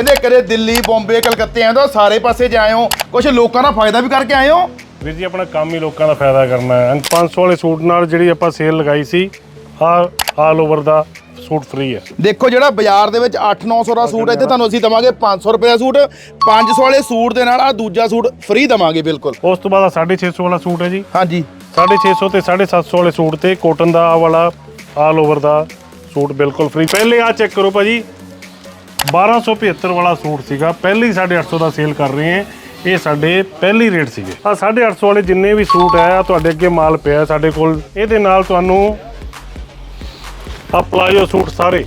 ਕਹਿੰਦੇ ਕਦੇ ਦਿੱਲੀ ਬੰਬੇ ਕਲਕੱਤੇ ਆਏ ਸਾਰੇ ਪਾਸੇ ਜਾਇਓ। ਕੁਝ ਲੋਕਾਂ ਦਾ ਫਾਇਦਾ ਵੀ ਕਰਕੇ ਆਏ ਹੋ ਵੀਰ ਜੀ ਆਪਣਾ ਕੰਮ ਹੀ ਲੋਕਾਂ ਦਾ ਫਾਇਦਾ ਕਰਨਾ ਹੈ। 500 ਵਾਲੇ ਸੂਟ ਨਾਲ ਜਿਹੜੀ ਆਪਾਂ ਸੇਲ ਲਗਾਈ ਸੀ ਆ ਆਲ ਓਵਰ ਦਾ ਸੂਟ ਫ੍ਰੀ ਹੈ। ਦੇਖੋ ਜਿਹੜਾ ਬਾਜ਼ਾਰ ਦੇ ਵਿੱਚ 8-900 ਦਾ ਸੂਟ ਹੈ ਇੱਥੇ ਤੁਹਾਨੂੰ ਅਸੀਂ ਦਵਾਂਗੇ 500 ਰੁਪਏ ਦਾ ਸੂਟ। 500 ਵਾਲੇ ਸੂਟ ਦੇ ਨਾਲ ਆ ਦੂਜਾ ਸੂਟ ਫ੍ਰੀ ਦਵਾਂਗੇ ਬਿਲਕੁਲ। ਉਸ ਤੋਂ ਬਾਅਦ ਆਹ 650 ਵਾਲਾ ਸੂਟ ਹੈ ਜੀ। ਹਾਂਜੀ। 650 ਤੇ 750 ਵਾਲੇ ਸੂਟ ਤੇ ਕੋਟਨ ਦਾ ਆਹ ਵਾਲਾ ਆਲ ਓਵਰ ਦਾ ਸੂਟ ਬਿਲਕੁਲ ਫ੍ਰੀ ਪਹਿਲੇ ਆ ਚੈੱਕ ਕਰੋ ਭਾਜੀ। 1275 ਵਾਲਾ ਸੂਟ ਸੀਗਾ। ਪਹਿਲੇ ਹੀ 850 ਦਾ ਸੇਲ ਕਰ ਰਹੇ ਹਾਂ। ਇਹ ਸਾਡੇ ਪਹਿਲੀ ਰੇਟ ਸੀਗੇ। ਆ 850 ਵਾਲੇ ਜਿੰਨੇ ਵੀ ਸੂਟ ਹੈ ਤੁਹਾਡੇ ਅੱਗੇ ਮਾਲ ਪਿਆ ਸਾਡੇ ਕੋਲ। ਇਹਦੇ ਨਾਲ ਤੁਹਾਨੂੰ ਆ ਪਲਾਜੋ ਸੂਟ ਸਾਰੇ।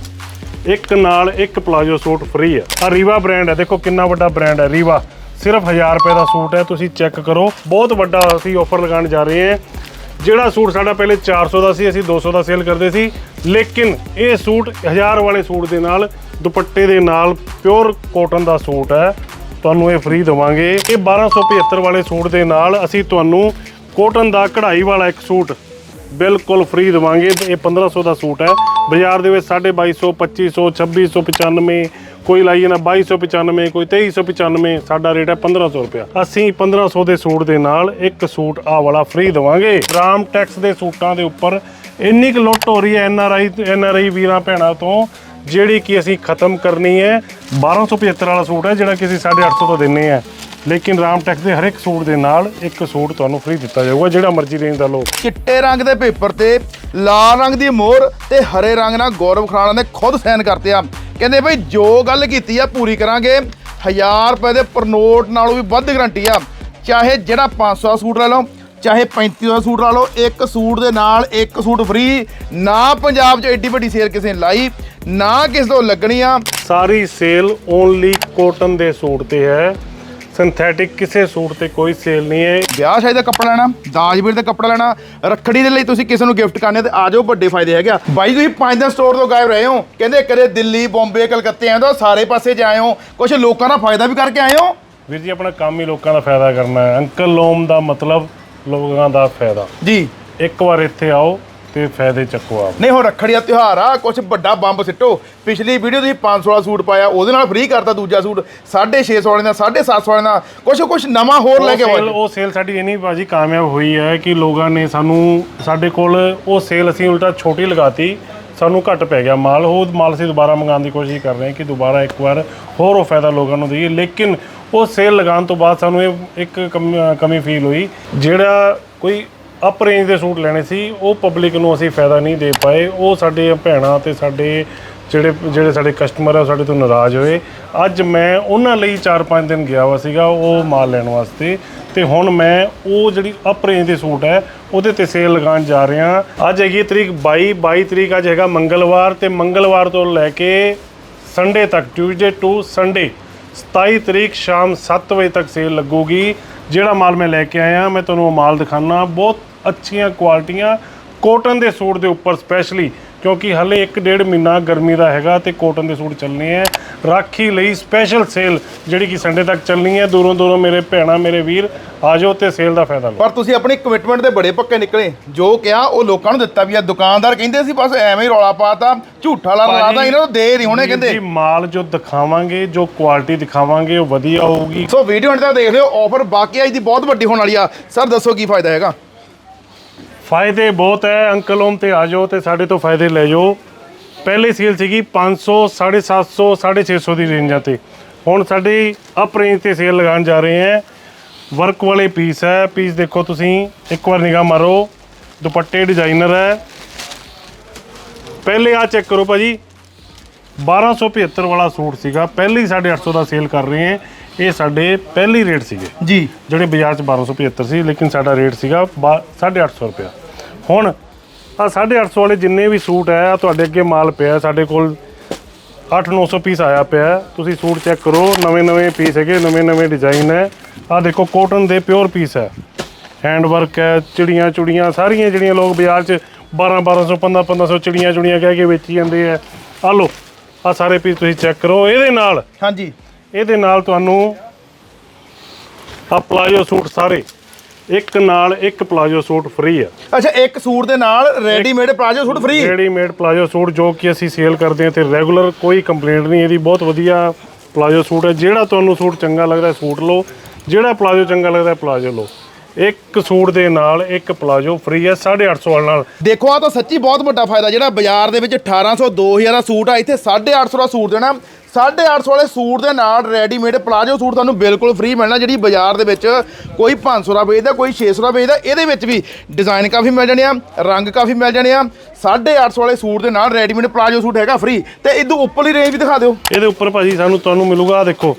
ਇੱਕ ਨਾਲ ਇੱਕ ਪਲਾਜੋ ਸੂਟ ਫ੍ਰੀ ਹੈ। ਆ ਰੀਵਾ ਬ੍ਰਾਂਡ ਹੈ। ਦੇਖੋ ਕਿੰਨਾ ਵੱਡਾ ਬ੍ਰਾਂਡ ਹੈ ਰੀਵਾ ਸਿਰਫ 1000 ਰੁਪਏ ਦਾ ਸੂਟ ਹੈ। ਤੁਸੀਂ ਚੈੱਕ ਕਰੋ। ਬਹੁਤ ਵੱਡਾ ਅਸੀਂ ਆਫਰ ਲਗਾਉਣ ਜਾ ਰਹੇ ਹਾਂ। ਜਿਹੜਾ ਸੂਟ ਸਾਡਾ ਪਹਿਲੇ 400 ਦਾ ਸੀ, ਅਸੀਂ 200 ਦਾ ਸੇਲ ਕਰਦੇ ਸੀ। ਲੇਕਿਨ ਇਹ ਸੂਟ 1000 ਵਾਲੇ ਸੂਟ ਦੇ ਨਾਲ ਦੁਪੱਟੇ ਦੇ ਨਾਲ ਪਿਓਰ ਕੋਟਨ ਦਾ ਸੂਟ ਹੈ। ਤੁਹਾਨੂੰ ਇਹ ਫ੍ਰੀ ਦਵਾਂਗੇ। ਇਹ 1275 ਵਾਲੇ ਸੂਟ ਦੇ ਨਾਲ ਅਸੀਂ ਤੁਹਾਨੂੰ ਕੋਟਨ ਦਾ ਕਢਾਈ ਵਾਲਾ ਇੱਕ ਸੂਟ ਬਿਲਕੁਲ ਫ੍ਰੀ ਦਵਾਂਗੇ। ਤੇ ਇਹ 1500 ਦਾ ਸੂਟ ਹੈ। ਬਾਜ਼ਾਰ ਦੇ ਵਿੱਚ 2250 2500 2695 ਕੋਈ ਲਾਈਏ ਨਾ 2295 ਕੋਈ 2395 ਸਾਡਾ ਰੇਟ ਹੈ 1500 ਰੁਪਇਆ। ਅਸੀਂ 1500 ਦੇ ਸੂਟ ਦੇ ਨਾਲ ਇੱਕ ਸੂਟ ਆ ਵਾਲਾ ਫ੍ਰੀ ਦਵਾਂਗੇ। ਰਾਮ ਟੈਕਸ ਦੇ ਸੂਟਾਂ ਦੇ ਉੱਪਰ ਇੰਨੀ ਕੁ ਲੁੱਟ ਹੋ ਰਹੀ ਹੈ N R I, N R I ਵੀਰਾਂ ਭੈਣਾਂ ਤੋਂ। ਜਿਹੜੀ ਕਿ ਅਸੀਂ ਖਤਮ ਕਰਨੀ ਹੈ 1275 ਵਾਲਾ ਸੂਟ ਹੈ, ਜਿਹੜਾ ਕਿ ਅਸੀਂ 850 ਤੋਂ ਦਿੰਨੇ ਆ। ਲੇਕਿਨ ਰਾਮ ਟੈਕਸ ਦੇ ਹਰ ਇੱਕ ਸੂਟ ਦੇ ਨਾਲ ਇੱਕ ਸੂਟ ਤੁਹਾਨੂੰ ਫ੍ਰੀ ਦਿੱਤਾ ਜਾਊਗਾ, ਜਿਹੜਾ ਮਰਜ਼ੀ ਰੇਂਜ ਦਾ ਲਓ। ਚਿੱਟੇ ਰੰਗ ਦੇ ਪੇਪਰ ਤੇ ਲਾਲ ਰੰਗ ਦੀ ਮੋਹਰ ਤੇ ਹਰੇ ਰੰਗ ਨਾਲ ਗੌਰਵ ਖਰਾਣਾ ਨੇ ਖੁਦ ਸਾਈਨ ਕਰਤੇ ਆ। ਕਹਿੰਦੇ ਬਈ ਜੋ ਗੱਲ ਕੀਤੀ ਆ, ਪੂਰੀ ਕਰਾਂਗੇ। 1000 ਰੁਪਏ ਦੇ ਪਰਨੋਟ ਨਾਲੋਂ ਵੀ ਵੱਧ ਗਰੰਟੀ ਆ। ਚਾਹੇ ਜਿਹੜਾ 500 ਦਾ ਸੂਟ ਲੈ ਲਓ ਚਾਹੇ 35 ਦਾ ਸੂਟ ਲਾ ਲਓ ਇੱਕ ਸੂਟ ਦੇ ਨਾਲ ਇੱਕ ਸੂਟ ਫ੍ਰੀ ਨਾ ਪੰਜਾਬ 'ਚ ਐਡੀ ਵੱਡੀ ਸੇਲ ਕਿਸੇ ਨੇ ਲਾਈ ਨਾ ਕਿਸੇ ਤੋਂ ਲੱਗਣੀ ਆ। ਸਾਰੀ ਸੇਲ ਓਨਲੀ ਕੋਟਨ ਦੇ ਸੂਟ ਤੇ ਹੈ। ਸਿੰਥੈਟਿਕ ਕਿਸੇ ਸੂਟ ਤੇ ਕੋਈ ਸੇਲ ਨਹੀਂ ਹੈ। ਵਿਆਹ ਸ਼ਾਦੀ ਦਾ ਕੱਪੜਾ ਲੈਣਾ ਦਾਜ ਵੀਰ ਦਾ ਕੱਪੜਾ ਲੈਣਾ ਰੱਖੜੀ ਦੇ ਲਈ ਤੁਸੀਂ ਕਿਸੇ ਨੂੰ ਗਿਫਟ ਕਰਨੇ ਤੇ ਆ ਜਾਓ ਵੱਡੇ ਫਾਇਦੇ ਹੈਗੇ ਬਾਈ ਤੁਸੀਂ ਪੰਜ ਦਿਨ ਸਟੋਰ ਤੋਂ ਗਾਇਬ ਰਹੇ ਹੋ। ਕਹਿੰਦੇ ਕਦੇ ਦਿੱਲੀ ਬੰਬੇ ਕਲਕੱਤੇ ਆਏ ਸਾਰੇ ਪਾਸੇ ਜਾਏ ਹੋ। ਕੁਝ ਲੋਕਾਂ ਦਾ ਫਾਇਦਾ ਵੀ ਕਰਕੇ ਆਏ ਹੋ? ਵੀਰ ਜੀ ਆਪਣਾ ਕੰਮ ਹੀ ਲੋਕਾਂ ਦਾ ਫਾਇਦਾ ਕਰਨਾ ਹੈ। ਅੰਕਲ ਲੋਮ ਦਾ ਮਤਲਬ ਲੋਕਾਂ ਦਾ ਫਾਇਦਾ। ਜੀ। ਇੱਕ ਵਾਰ ਇੱਥੇ ਆਓ ਤੇ ਫਾਇਦੇ ਚੱਕੋ ਆਪ। ਨਹੀਂ ਹੁਣ ਰੱਖੜੀ ਦਾ ਤਿਉਹਾਰ ਆ ਕੁਝ ਵੱਡਾ ਬੰਬ ਸਿੱਟੋ। ਪਿਛਲੀ ਵੀਡੀਓ ਤੁਸੀਂ 500 ਵਾਲਾ ਸੂਟ ਪਾਇਆ ਉਹਦੇ ਨਾਲ ਫ੍ਰੀ ਕਰਤਾ ਦੂਜਾ ਸੂਟ 650 ਵਾਲੇ ਦਾ 750 ਵਾਲੇ ਦਾ ਕੁਝ ਕੁਝ ਨਵਾਂ ਹੋਰ ਲੈ ਕੇ ਆਓ। ਉਹ ਸੇਲ ਸਾਡੀ ਇੰਨੀ ਬਾਜੀ ਕਾਮਯਾਬ ਹੋਈ ਹੈ ਕਿ ਲੋਕਾਂ ਨੇ ਸਾਨੂੰ ਸਾਡੇ ਕੋਲ ਉਹ ਸੇਲ ਅਸੀਂ ਉਲਟਾ ਛੋਟੀ ਲਗਾਤੀ ਸਾਨੂੰ ਘੱਟ ਪੈ ਗਿਆ। ਮਾਲ ਉਹ ਮਾਲ ਅਸੀਂ ਦੁਬਾਰਾ ਮੰਗਾਉਣ ਦੀ ਕੋਸ਼ਿਸ਼ ਕਰ ਰਹੇ ਹਾਂ ਕਿ ਦੁਬਾਰਾ ਇੱਕ ਵਾਰ ਹੋਰ ਉਹ ਫਾਇਦਾ ਲੋਕਾਂ ਨੂੰ ਦਈਏ। ਲੇਕਿਨ ਉਹ ਸੇਲ ਲਗਾਉਣ ਤੋਂ ਬਾਅਦ ਸਾਨੂੰ ਇਹ ਇੱਕ ਕਮ- ਕਮੀ ਫੀਲ ਹੋਈ। ਜਿਹੜਾ ਕੋਈ ਅਪ ਰੇਂਜ ਦੇ ਸੂਟ ਲੈਣੇ ਸੀ, ਉਹ ਪਬਲਿਕ ਨੂੰ ਅਸੀਂ ਫਾਇਦਾ ਨਹੀਂ ਦੇ ਪਾਏ। ਉਹ ਸਾਡੇ ਭੈਣਾਂ ਤੇ ਸਾਡੇ ਜਿਹੜੇ ਜਿਹੜੇ ਸਾਡੇ ਕਸਟਮਰ ਆ, ਉਹ ਸਾਡੇ ਤੋਂ ਨਾਰਾਜ਼ ਹੋਏ। ਅੱਜ ਮੈਂ ਉਹਨਾਂ ਲਈ 4-5 ਦਿਨ ਗਿਆ ਵਾ ਸੀਗਾ, ਉਹ ਮਾਲ ਲੈਣ ਵਾਸਤੇ। ਤੇ ਹੁਣ ਮੈਂ ਉਹ ਜਿਹੜੀ ਅਪ ਰੇਂਜ ਦੇ ਸੂਟ ਹੈ, ਉਹਦੇ ਤੇ ਸੇਲ ਲਗਾਉਣ ਜਾ ਰਿਹਾ। ਅੱਜ ਹੈਗੀ ਹੈ ਤਰੀਕ 22 22 ਤਰੀਕ ਅੱਜ ਹੈਗਾ ਮੰਗਲਵਾਰ ਤੇ ਮੰਗਲਵਾਰ ਤੋਂ ਲੈ ਕੇ ਸੰਡੇ ਤੱਕ ਟਿਊਜ਼ਡੇ ਟੂ ਸੰਡੇ 27 ਤਰੀਕ ਸ਼ਾਮ 7 ਵਜੇ ਤੱਕ ਸੇਲ ਲੱਗੂਗੀ। ਜਿਹੜਾ ਮਾਲ ਮੈਂ ਲੈ ਕੇ ਆਇਆ, ਮੈਂ ਤੁਹਾਨੂੰ ਉਹ ਮਾਲ ਦਿਖਾਣਾ ਬਹੁਤ ਅੱਛੀਆਂ ਕੁਆਲਿਟੀਆਂ ਕੋਟਨ ਦੇ ਸੂਟ ਦੇ ਉੱਪਰ ਸਪੈਸ਼ਲੀ ਕਿਉਂਕਿ ਹਲੇ 1.5 ਮਹੀਨਾ ਗਰਮੀ ਦਾ ਹੈਗਾ ਤੇ ਕੋਟਨ ਦੇ ਸੂਟ ਚੱਲਣੇ ਆ। ਰਾਖੀ ਲਈ ਸਪੈਸ਼ਲ ਸੇਲ ਜਿਹੜੀ ਕਿ ਸੰਡੇ ਤੱਕ ਚੱਲਣੀ ਹੈ ਦੂਰੋਂ ਦੂਰੋਂ ਮੇਰੇ ਭੈਣਾ ਮੇਰੇ ਵੀਰ ਆ ਜਾਓ ਤੇ ਸੇਲ ਦਾ ਫਾਇਦਾ ਲਓ। ਪਰ ਤੁਸੀਂ ਆਪਣੀ ਕਮਿਟਮੈਂਟ ਦੇ ਬੜੇ ਪੱਕੇ ਨਿਕਲੇ। ਜੋ ਕਿਹਾ ਉਹ ਲੋਕਾਂ ਨੂੰ ਦਿੱਤਾ ਵੀ ਆ। ਦੁਕਾਨਦਾਰ ਕਹਿੰਦੇ ਸੀ ਬਸ ਐਵੇਂ ਹੀ ਰੌਲਾ ਪਾਤਾ ਝੂਠਾ ਲਾ ਲਾਦਾ ਇਹਨਾਂ ਨੂੰ ਦੇ ਨਹੀਂ ਹੋਣੇ ਕਹਿੰਦੇ ਜੀ ਮਾਲ ਜੋ ਦਿਖਾਵਾਂਗੇ ਜੋ ਕੁਆਲਿਟੀ ਦਿਖਾਵਾਂਗੇ ਉਹ ਵਧੀਆ ਹੋਊਗੀ। ਸੋ ਵੀਡੀਓ ਅੰਤ ਤੱਕ ਦੇਖ ਲਿਓ। ਆਫਰ ਬਾਕੀ ਅੱਜ ਦੀ ਬਹੁਤ ਵੱਡੀ ਹੋਣ ਵਾਲੀ ਆ। ਸਰ ਦੱਸੋ ਕੀ ਫਾਇਦਾ ਹੈਗਾ? ਫਾਇਦੇ ਬਹੁਤ ਹੈ ਅੰਕਲ ਹੋਮ ਤੇ ਆ ਜਾਓ ਤੇ ਸਾਡੇ ਤੋਂ ਫਾਇਦੇ ਲੈ ਜਾਓ। ਪਹਿਲੇ ਸੇਲ ਸੀਗੀ 500 750 650 ਦੀ ਰੇਂਜਾਂ ਤੇ। ਹੁਣ ਸਾਡੀ ਅਪ ਰੇਂਜ ਤੇ ਸੇਲ ਲਗਾਉਣ ਜਾ ਰਹੇ ਹਾਂ। ਵਰਕ ਵਾਲੇ ਪੀਸ ਹੈ ਪੀਸ ਦੇਖੋ ਤੁਸੀਂ ਇੱਕ ਵਾਰ ਨਿਗਾਹ ਮਾਰੋ। ਦੁਪੱਟੇ ਡਿਜ਼ਾਈਨਰ ਹੈ। ਪਹਿਲੇ ਆ ਚੈੱਕ ਕਰੋ ਭਾਜੀ 1275 ਵਾਲਾ ਸੂਟ ਸੀਗਾ। ਪਹਿਲੇ ਹੀ 850 ਦਾ ਸੇਲ ਕਰ ਰਹੇ ਹਾਂ। ਇਹ ਸਾਡੇ ਪਹਿਲੀ ਰੇਟ ਸੀਗੇ। ਜੀ। ਜਿਹੜੇ ਬਾਜ਼ਾਰ 'ਚ 1275 ਸੀ ਲੇਕਿਨ ਸਾਡਾ ਰੇਟ ਸੀਗਾ ਬਾ- 850 ਰੁਪਇਆ। ਹੁਣ ਆ 850 ਵਾਲੇ ਜਿੰਨੇ ਵੀ ਸੂਟ ਹੈ ਆਹ ਤੁਹਾਡੇ ਅੱਗੇ ਮਾਲ ਪਿਆ ਸਾਡੇ ਕੋਲ 8-900 ਪੀਸ ਆਇਆ ਪਿਆ। ਤੁਸੀਂ ਸੂਟ ਚੈੱਕ ਕਰੋ ਨਵੇਂ-ਨਵੇਂ ਪੀਸ ਹੈਗੇ ਨਵੇਂ-ਨਵੇਂ ਡਿਜ਼ਾਈਨ ਹੈ। ਆ ਦੇਖੋ ਕੋਟਨ ਦੇ ਪਿਓਰ ਪੀਸ ਹੈ। ਹੈਂਡ ਵਰਕ ਹੈ ਚਿੜੀਆਂ ਚੁੜੀਆਂ ਸਾਰੀਆਂ ਜਿਹੜੀਆਂ ਲੋਕ ਬਾਜ਼ਾਰ 'ਚ 12-1200 15-1500 ਚਿੜੀਆਂ ਚੁੜੀਆਂ ਕਹਿ ਕੇ ਵੇਚੀ ਜਾਂਦੇ ਆ ਆ ਲਓ ਆ ਸਾਰੇ ਪੀਸ ਤੁਸੀਂ ਚੈੱਕ ਕਰੋ। ਇਹਦੇ ਨਾਲ ਹਾਂਜੀ। ਇਹਦੇ ਨਾਲ ਤੁਹਾਨੂੰ ਆ ਪਲਾਜੋ ਸੂਟ ਸਾਰੇ ਇੱਕ ਨਾਲ ਇੱਕ ਪਲਾਜੋ ਸੂਟ ਫ੍ਰੀ ਆ। ਅੱਛਾ ਇੱਕ ਸੂਟ ਦੇ ਨਾਲ readymade palazzo suit free readymade palazzo suit ਜੋ ਕਿ ਅਸੀਂ ਸੇਲ ਕਰਦੇ ਹਾਂ ਤੇ ਰੈਗੂਲਰ ਕੋਈ ਕੰਪਲੇਂਟ ਨਹੀਂ ਇਹਦੀ ਬਹੁਤ ਵਧੀਆ ਪਲਾਜੋ ਸੂਟ ਹੈ। ਜਿਹੜਾ ਤੁਹਾਨੂੰ ਸੂਟ ਚੰਗਾ ਲੱਗਦਾ ਸੂਟ ਲਓ। ਜਿਹੜਾ ਪਲਾਜੋ ਚੰਗਾ ਲੱਗਦਾ ਪਲਾਜੋ ਲਓ। ਇੱਕ ਸੂਟ ਦੇ ਨਾਲ ਇੱਕ ਪਲਾਜੋ ਫ੍ਰੀ ਹੈ 850 ਵਾਲੇ ਨਾਲ। ਦੇਖੋ ਆ ਤਾਂ ਸੱਚੀ ਬਹੁਤ ਵੱਡਾ ਫਾਇਦਾ। ਜਿਹੜਾ ਬਾਜ਼ਾਰ ਦੇ ਵਿੱਚ 1800 2000 ਦਾ ਸੂਟ ਆ ਇੱਥੇ 850 ਦਾ ਸੂਟ ਦੇਣਾ। 850 ਵਾਲੇ ਸੂਟ ਦੇ ਨਾਲ ਰੈਡੀਮੇਡ ਪਲਾਜੋ ਸੂਟ ਤੁਹਾਨੂੰ ਬਿਲਕੁਲ ਫ੍ਰੀ ਮਿਲਣਾ, ਜਿਹੜੀ ਬਾਜ਼ਾਰ ਦੇ ਵਿੱਚ ਕੋਈ 500 ਦਾ ਵੇਚਦਾ, ਕੋਈ 600 ਦਾ ਵੇਚਦਾ, ਇਹਦੇ ਵਿੱਚ ਵੀ ਡਿਜ਼ਾਈਨ ਕਾਫੀ ਮਿਲ ਜਾਣੇ ਆ, ਰੰਗ ਕਾਫੀ ਮਿਲ ਜਾਣੇ ਆ। 850 ਵਾਲੇ ਸੂਟ ਦੇ ਨਾਲ ਰੈਡੀਮੇਡ ਪਲਾਜੋ ਸੂਟ ਹੈਗਾ ਫ੍ਰੀ ਤੇ ਇਦੋਂ ਉੱਪਰਲੀ ਰੇਂਜ ਵੀ ਦਿਖਾ ਦਿਓ। ਇਹਦੇ ਉੱਪਰ ਭਾਜੀ ਸਾਨੂੰ ਤੁਹਾਨੂੰ ਮਿਲੂਗਾ, ਆਹ ਦੇਖੋ